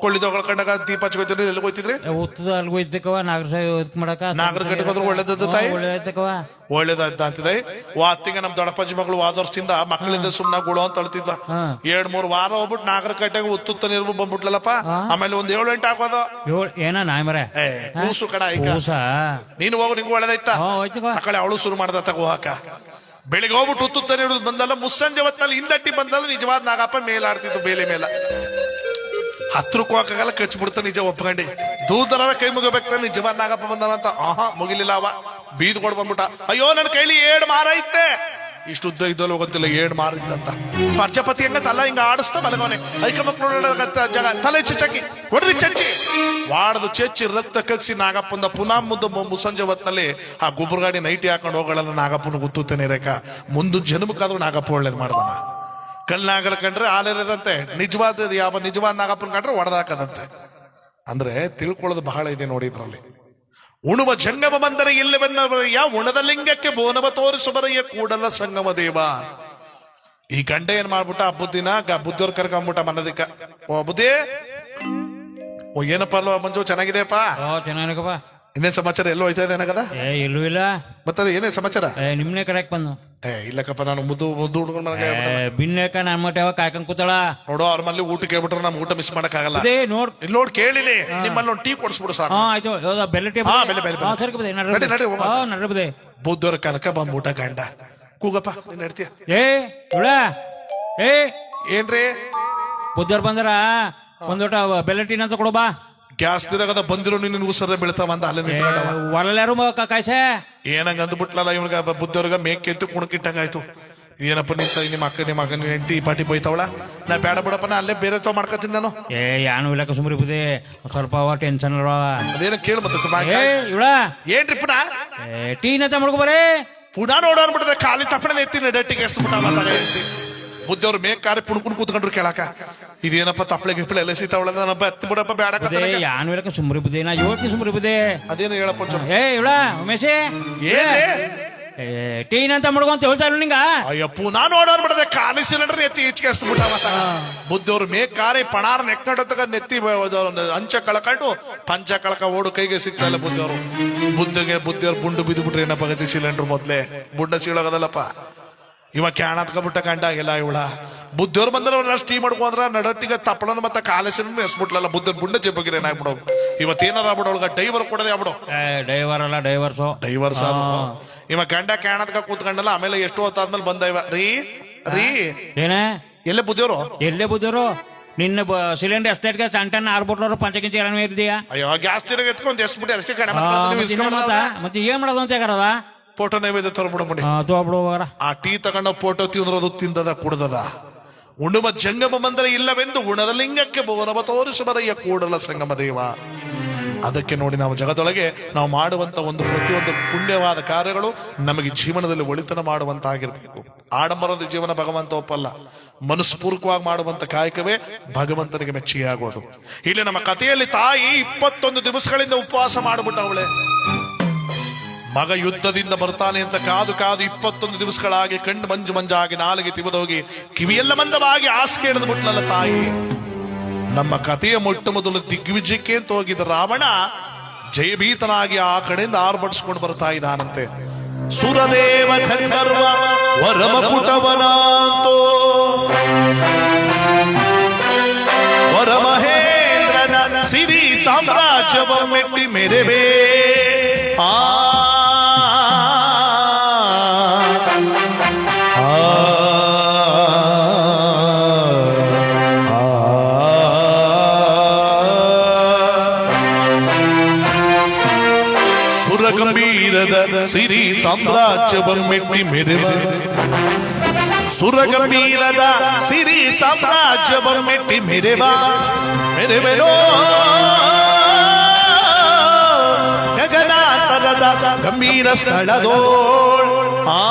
ಕೊಳ್ಳಿದೊಗಳ ಕಂಡಾಗ ದೀಪ ಹಚ್ಕೋತಿದ್ರಿ ಎಲ್ಲಿ ಹೋಯ್ತಿದ್ರಿ? ಉತ್ತದ ಅಲ್ಲಿ ಇದ್ದಕ್ಕವ ನಾಗರ ಇದಕ್ ಮಾಡಕ. ನಾಗರ ತಾಯಿ? ಒಳ್ಳೇದಕ್ಕವ ಒಳ್ಳೇದಾಯ್ತ ಅಂತಿದೆ. ವಾತಿಗೆ ನಮ್ ದೊಡ್ಡಪ್ಪಾಜಿ ಮಗಳು ವಾದ ವರ್ಷದಿಂದ ಮಕ್ಕಳಿಂದ ಸುಮ್ನ ಗುಳು ಅಂತ ಅಳ್ತಿದ್ದ. ಎರಡ್ ಮೂರ್ ವಾರ ಹೋಗ್ಬಿಟ್ಟು ನಾಗರ ಕಟ್ಟೆಗೆ ಉತ್ತುತ್ತ ನೀರು ಬಂದ್ಬಿಟ್ಲಲ್ಲಪ್ಪ. ಆಮೇಲೆ ಒಂದ್ ಏಳು ಎಂಟು ಹಾಕೋದು. ಏನ ನಾಯ್ ಮರೆ? ಕೂಸು ಕಡ ನೀನು ಹೋಗು ನಿಂಗೆ ಒಳ್ಳೇದಾಯ್ತಾ? ಅವಳು ಶುರು ಮಾಡ್ದ ತಗೋ ಹಾಕ. ಬೆಳಿಗ್ಗೆ ಹೋಗ್ಬಿಟ್ಟು ಉತ್ತುತ್ತ ಹಿಡಿದು ಬಂದಲ್ಲ, ಮುಸ್ಸಂಜೆ ಹೊತ್ತಲ್ಲಿ ಹಿಂದಟ್ಟಿ ಬಂದಲ್ಲ, ನಿಜವಾದ ನಾಗಪ್ಪ ಮೇಲಾಡ್ತಿತ್ತು ಬೇಲೆ ಮೇಲ. ಹತ್ರಕ್ಕೂ ಹಾಕಾಗಲ್ಲ ಕಚ್ಬಿಡ್ತ ನಿಜ ಒಪ್ಕೊಂಡಿ. ದೂದರ ಕೈ ಮುಗಬೇಕು ನಿಜವಾದ ನಾಗಪ್ಪ ಬಂದವಂತ ಆಹಾ, ಮುಗಿಲಿಲ್ಲ ಅವ. ಬೀದ್ಕೊಡ್ ಬಂದ್ಬಿಟ್ಟ. ಅಯ್ಯೋ, ನನ್ನ ಕೈಲಿ ಏಡ್ ಮಾರ ಇತ್ತೆ ಇಷ್ಟು ಉದ್ದ ಇದ್ದಲ್ಲ ಗೊತ್ತಿಲ್ಲ ಏನ್ ಮಾರ ಪರ್ಚಪತಿ ಹೆಂಗ ತಲ್ಲ ಹಿಂಗ ಆಡಿಸ್ತಾ ಮಲಗವನೆ. ಮಕ್ಕಳು ಜಗ, ತಲೆ ಚಿಚ್ಚಕಿ ಹೊಡ್ರಿ ಚಚ್ಚಿ. ವಾಡದು ಚಚ್ಚಿ ರಕ್ತ ಕಗ್ಸಿ ನಾಗಪ್ಪಂದ ಪುನಃ ಮುದ್ದು ಮುಸಂಜೆ ಹೊತ್ತಲ್ಲಿ ಆ ಗೊಬ್ಬರ ಗಾಡಿ ನೈಟಿ ಹಾಕೊಂಡು ಹೋಗೋಣ ನಾಗಪ್ಪನ ಗೊತ್ತುತ್ತೇನೆ ರೇಖ. ಮುಂದೆ ಜನ್ಮಕ್ಕಾದ್ರು ನಾಗಪ್ಪ ಒಳ್ಳೇದು ಮಾಡ್ದಾನ. ಕಲ್ನಾಗಲ ಕಂಡ್ರೆ ಹಾಲಿರದಂತೆ ನಿಜವಾದ ಯಾವ ನಿಜವಾದ ನಾಗಪ್ಪನ ಕಂಡ್ರೆ ಒಡೆದಾಕದಂತೆ. ಅಂದ್ರೆ ತಿಳ್ಕೊಳ್ಳೋದು ಬಹಳ ಇದೆ ನೋಡಿ ಇದ್ರಲ್ಲಿ. ಉಣುವ ಜಂಗಮ ಬಂದರೆ ಇಲ್ಲವೆನ್ನವರಯ್ಯ, ಉಣದ ಲಿಂಗಕ್ಕೆ ಬೋನವ ತೋರಿಸುವರಯ್ಯ ಕೂಡಲ ಸಂಗಮ ದೇವ. ಈ ಗಂಡ ಏನ್ ಮಾಡ್ಬಿಟ್ಟ? ಆ ಬುದ್ಧಿನ ಬುದ್ಧಿಯವ್ರ ಕರ್ಕೊಂಡ್ಬಿಟ್ಟ ಮನ್ನದಿಕ್ಕ ಓ ಬುದ್ಧಿ, ಓ ಏನಪ್ಪ ಅಲ್ವಾ ಮಂಜು, ಚೆನ್ನಾಗಿದೆಯಪ್ಪ? ಚೆನ್ನಾಗಪ್ಪ ಇನ್ನೇನ್ ಸಮಾಚಾರ ಎಲ್ಲೋ ಹೋಯ್ತಾ ಇದೆ ಏ ಎಲ್ಲೂ ಇಲ್ಲ. ಮತ್ತದ ಏನೇ ಸಮಾಚಾರ? ಏ ನಿಮ್ನೆ ಕರೆಕ್ ಬಂದು. ಏ ಇಲ್ಲಕ್ಕಪ್ಪ ನಾನು ಮುದ್ದು ಮುದ್ದು ಹುಡುಗನ ಮನೆಗೆ ಏ ಬಿನ್ನೇಕ ಮತ್ತೆ ಮಟ್ಟ ಯಾವಾಗ ಕಾಯ್ಕೊಂಡ್ ಕೂತಾಳ? ನೋಡು ಅವ್ರ ಮನೇಲಿ ಊಟ ಕೇಳ್ಬಿಟ್ರೆ ನಮ್ಗೆ ಊಟ ಮಿಸ್ ಮಾಡಕ್ ಆಗಲ್ಲ ಅದೇ ನೋಡ್. ಇಲ್ಲಿ ನೋಡಿ ಕೇಳಿಲಿ. ನಿಮ್ಮಲ್ಲಿ ಒಂದು ಟೀ ಕೊಡಿಸ್ಬಿಡು ಸರ್ ಹಾ ಆಯ್ತು. ಬೆಲ್ಲ ಟೇಬಲ್ ಹಾ, ಬೆಲ್ಲ, ಬೆಲ್ಲ, ಬೆಲ್ಲ. ಸರಿ ಬದೇ ನಡ್ರಿ ನಡ್ರಿ, ಹೋಗೋಣ. ಹಾ ಬುದ್ಧರ ಕನಕ ಬಂದ್ಬಿಟ್ಟ ಗಂಡ. ಕೂಗಪ್ಪ ನೀನ್ ಹೇಳ್ತೀಯ ಏ ಇವಳ ಏ. ಏನ್ರಿ? ಬುದ್ಧರ್ ಬಂದ್ರ? ಒಂದೊಟ ಬೆಲ್ಲ ಟೀನ ಅಂತ ಕೊಡು ಬಾ. ಗ್ಯಾಸ್ ತಿರಗದ ಬಂದಿರೋ ನಿನ್ನ ಉಸರ ಬೀಳ್ತಾವ ಅಂತ ಅಲ್ಲಿ ನಿಂತ್ಕೊಂಡವ. ಒಳ್ಳೆರು ಕಾಯ್ಸೆ ಏನಂಗ ಅಂದ್ಬಿಟ್ಲಲ್ಲ ಇವ್ರಿಗೆ ಬುದ್ಧವ್ರಿಗೆ ಮೇಕೆ ಎತ್ತು ಕುಣಕಿಟ್ಟಂಗಾಯ್ತು. ಏನಪ್ಪ ನಿಂತ ನಿಮ್ಮ ಅಕ್ಕ ನಿಮ್ಮ ಅಕ್ಕ ನಿನ್ನ ಹೆಂಡತಿ ಈ ಪಾಟಿ ಬೈತಾವಳ? ನಾ ಬೇಡ ಬಿಡಪ್ಪ ನಾ ಅಲ್ಲೇ ಬೇರೆ ತಾವ್ ಮಾಡ್ಕೊತೀನಿ ನಾನು. ಏ ಯಾನು ಇಲ್ಲಕ ಸುಮ್ರಿ ಬುದ್ಧಿ. ಸ್ವಲ್ಪ ಅವ ಟೆನ್ಷನ್ ಅಲ್ವಾ ಅದೇನ ಕೇಳ ಮತ್ತೆ ಏ ಇವಳ? ಏನ್ರಿ ಪುಡಾ ಏ ಟೀ ನತ ಮಾಡ್ಕೊ ಬರೇ. ಪುನಃ ನೋಡೋರ್ ಬಿಡದೆ ಖಾಲಿ ತಪ್ಪಣೆ ಎತ್ತಿ ನಡಟ್ಟಿಗೆ ಎಷ್ಟು ಬಿಟ್ಟ ಬುದ್ಧವ್ರು ಮೇ ಕಾರಿ ಪುಣ್ಕುಣ್ ಕೂತ್ಕೊಂಡ್ರು ಕೇಳಾಕ. ಇದೇನಪ್ಪ ತಪ್ಪಳೆ ಗಿಪ್ಪಳೆ ಎಲ್ಲ ಸೀತಾವಳ ನಪ್ಪ ಎತ್ತು ಬಿಡಪ್ಪ ಬೇಡ ಯಾನ್ ಹೇಳಕ ಸುಮ್ರಿ ಬುದ್ಧಿ ನಾ ಯೋಚನೆ ಸುಮ್ರಿ ಬುದ್ಧಿ ಅದೇನು ಹೇಳಪ್ಪ ಒಂಚೂರು. ಏ ಇವಳ ಉಮೇಶೆ. ಏನ್ರಿ? ಏ ಟೀ ನಂತ ಮಾಡ್ಕೊ ಅಂತ ಹೇಳ್ತಾ ಇಲ್ಲ ನಿಂಗ? ಅಯ್ಯಪ್ಪ ನಾನು ನೋಡೋರ್ ಬಿಡದೆ ಖಾಲಿ ಸಿಲಿಂಡರ್ ಎತ್ತಿ ಈಚೆಗೆ ಎಷ್ಟು ಬಿಟ್ಟ ಮತ್ತ ಬುದ್ಧವ್ರು ಮೇಕ್ ಕಾರಿ ಪಣಾರ ನೆಕ್ ನಡತಗ ನೆತ್ತಿ ಬ- ಒಂದು ಅಂಚ ಕಳ್ಕೊಂಡು ಪಂಚ ಕಳಕ ಓಡು ಕೈಗೆ ಸಿಗ್ತಾ ಇಲ್ಲ ಬುದ್ಧಿಯವರು ಬುದ್ಧಿಗೆ ಬುದ್ಧಿಯವ್ರು ಬುಂಡು ಬಿದ್ದು ಬಿಟ್ರೆ ಏನಪ್ಪ ಗತಿ ಸಿಲಿಂಡರ್ ಮೊದ್ಲೇ? ಬುಂಡ ಸೀಳೋಗದಲ್ಲಪ್ಪ ಇವ ಕ್ಯಾಣತ್ಕ ಕಂಡಾಗಿಲ್ಲ ಇವಳ. ಬುದ್ಧಿಯವ್ರು ಬಂದ್ರೆ ಅವ್ರನ್ನ ಟೀ ಮಾಡ್ಕೊಂಡ್ರ ನಡಟ್ಟಿಗೆ ತಪ್ಪಳನ ಮತ್ತೆ ಕಾಲೇಜಿನ ಎಸ್ಬಿಟ್ಲಲ್ಲ ಬುದ್ಧರ್ ಬುಂಡ ಜಬ್ಬಗಿರ ಏನಾಗ್ಬಿಡೋ ಇವತ್ತೇನಾರ ಆಗ್ಬಿಡೋಳ್ಗ ಡೈವರ್ ಕೊಡದೆ ಆಗ್ಬಿಡೋ ಡೈವರ್ ಅಲ್ಲ ಡೈವರ್ಸ್. ಡೈವರ್ಸ್ ಇವ ಕಂಡ ಕ್ಯಾಣತ್ಕ ಕೂತ್ಕೊಂಡಲ್ಲ ಆಮೇಲೆ ಎಷ್ಟು ಹೊತ್ತಾದ್ಮೇಲೆ ಬಂದ ಇವ. ರೀ ರೀ. ಏನ? ಎಲ್ಲೇ ಬುದ್ಧಿಯವರು? ಎಲ್ಲೇ ಬುದ್ಧಿಯವರು? ನಿನ್ನ ಸಿಲಿಂಡರ್ ಎಷ್ಟೇಟ್ಗೆ ಟನ್ ಆರ್ಬಿಟ್ಲವ್ರು ಪಂಚಕಿಂಚ ಎರಡನೇ ಇದೆಯಾ ಅಯ್ಯೋ ಗ್ಯಾಸ್ ತಿರುಗಿ ಎತ್ಕೊಂಡು ಎಸ್ಬಿಟ್ಟು ಅದಕ್ಕೆ ಕಡೆ ಮತ್ತ ಏನ್ ಮಾಡೋದು ಅಂತ ಯಾಕರದ ಫೋಟೋ ನೈವೇದ್ಯ ತರಬಿಡ ಮಾಡಿ ಹೋಗಾರ. ಆ ಟೀ ತಗೊಂಡ ಫೋಟೋ ತಿಂದ್ರದು ತಿಂದದ ಕುಡ್ದದ. ಉಣುವ ಜಂಗಮ ಮಂದಿರ ಇಲ್ಲವೆಂದು ಉಣದ ಲಿಂಗಕ್ಕೆ ಭುವನವ ತೋರಿಸುವರಯ್ಯ ಕೂಡಲ ಸಂಗಮ ದೇವ. ಅದಕ್ಕೆ ನೋಡಿ ನಾವು ಜಗದೊಳಗೆ ನಾವು ಮಾಡುವಂತ ಒಂದು ಪ್ರತಿಯೊಂದು ಪುಣ್ಯವಾದ ಕಾರ್ಯಗಳು ನಮಗೆ ಜೀವನದಲ್ಲಿ ಒಳಿತನ ಮಾಡುವಂತಾಗಿರ್ಬೇಕು. ಆಡಂಬರದ ಜೀವನ ಭಗವಂತ ಒಪ್ಪಲ್ಲ ಮನಸ್ಪೂರ್ವಕವಾಗಿ ಮಾಡುವಂತ ಕಾಯಕವೇ ಭಗವಂತನಿಗೆ ಮೆಚ್ಚುಗೆ ಆಗೋದು ಇಲ್ಲಿ ನಮ್ಮ ಕಥೆಯಲ್ಲಿ ತಾಯಿ ಇಪ್ಪತ್ತೊಂದು ದಿವಸಗಳಿಂದ ಉಪವಾಸ ಮಾಡಿಬಿಟ್ಟವಳೆ. ಮಗ ಯುದ್ಧದಿಂದ ಬರ್ತಾನೆ ಅಂತ ಕಾದು ಕಾದು ಇಪ್ಪತ್ತೊಂದು ದಿವಸಗಳಾಗಿ ಕಣ್ಣು ಮಂಜು ಮಂಜಾಗಿ ನಾಲಿಗೆ ತಿವಿದೋಗಿ ಕಿವಿಯೆಲ್ಲ ಮಂದವಾಗಿ ಹಾಸಿಗೆ ಹಿಡಿದು ಬಿಟ್ಲಲ್ಲ ತಾಯಿ. ನಮ್ಮ ಕಥೆಯ ಮೊಟ್ಟ ಮೊದಲು ದಿಗ್ವಿಜಯಕ್ಕೆ ಅಂತ ಹೋಗಿದ್ದ ರಾವಣ ಜಯಭೀತನಾಗಿ ಆ ಕಡೆಯಿಂದ ಆರ್ಭಟಿಸ್ಕೊಂಡು ಬರ್ತಾ ಇದ್ದಾನಂತೆ. ಸುರದೇವ ಗಂಧರ್ವ ವರಮ ಪುಟವನಾಂತೋ ವರಮಹೇಂದ್ರನ ಸಿರಿ ಸಾಮ್ರಾಜ್ಯವ ಮೆಟ್ಟಿ ಮೆರೆಬೇ ಸುರಗಂಭೀರದ ಸಿರಿ ಸಾಮ್ರಾಜ್ಯವನ್ನು ಮೆರೆವ ಸುರಗಂಭೀರದ ಸಿರಿ ಸಾಮ್ರಾಜ್ಯವನ್ನು ಮೆಟ್ಟಿ ಮೆರೆವ ಮೆರೆವೆನೋ ಗಗನಾಂತರದ ಗಂಭೀರ ಸ್ಥಳದೋಳ್ ಆ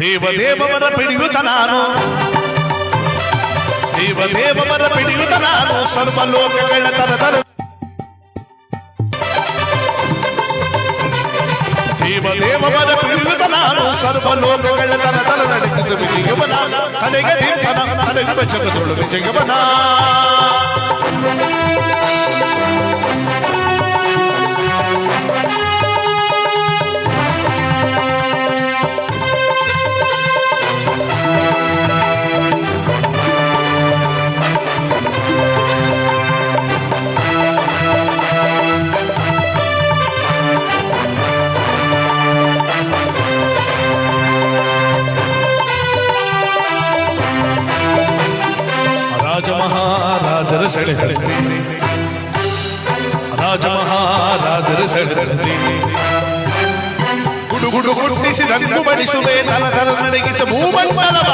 ದೇವ ದೇವರ ಪಿಡಿಯುತ್ತ ನಾನು ದೇವ ದೇವರ ಪಿಡಿಯುತ್ತ ನಾನು ಸರ್ವಲೋಕಗಳ ತರತರ ದೇವ ದೇವರ ಪಿಡಿಯುತ್ತ ನಾನು ಸರ್ವಲೋಕಗಳ ತರತರ ನಡೆಸಿದ ವಿಜಯವನ ತಲೆಗೆ ದೀಪನ ತಲೆಗೆ ಜಗದೊಳು ವಿಜಯವನ ರಾಜ ಮಹಾರಾಜರ ಸೆಳೆದಲ್ಲಿ ರಾಜ ಮಹಾರಾಜರ ಸೆಳೆದಲ್ಲಿ ಗುಡು ಗುಡು ಗುಟ್ಟಿಸಿದಂದು ಬಡಿಸುವೆ ತಲ ತಲ ನಡೆಗಿಸ ಭೂಮಂಡಲವ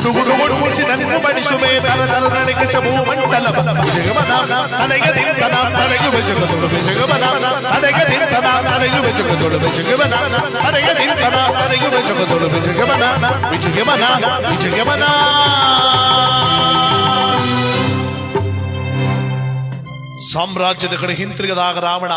ಗುಡು ಗುಡು ಗುಟ್ಟಿಸಿದಂದು ಬಡಿಸುವೆ ತಲ ತಲ ನಡೆಗಿಸ ಭೂಮಂಡಲವ ವಿಜಯಗಮನ ತನಗೆ ನಿಂತನ ತನಗೆ ಜಗದೊಳು ವಿಜಯಗಮನ ತನಗೆ ನಿಂತನ ತನಗೆ ಜಗದೊಳು ವಿಜಯಗಮನ ತನಗೆ ನಿಂತನ ತನಗೆ ಜಗದೊಳು ವಿಜಯಗಮನ ವಿಜಯಗಮನ ವಿಜಯಗಮನ ಸಾಮ್ರಾಜ್ಯದ ಕಡೆ ಹಿಂತಿರುಗದಾಗ ರಾವಣ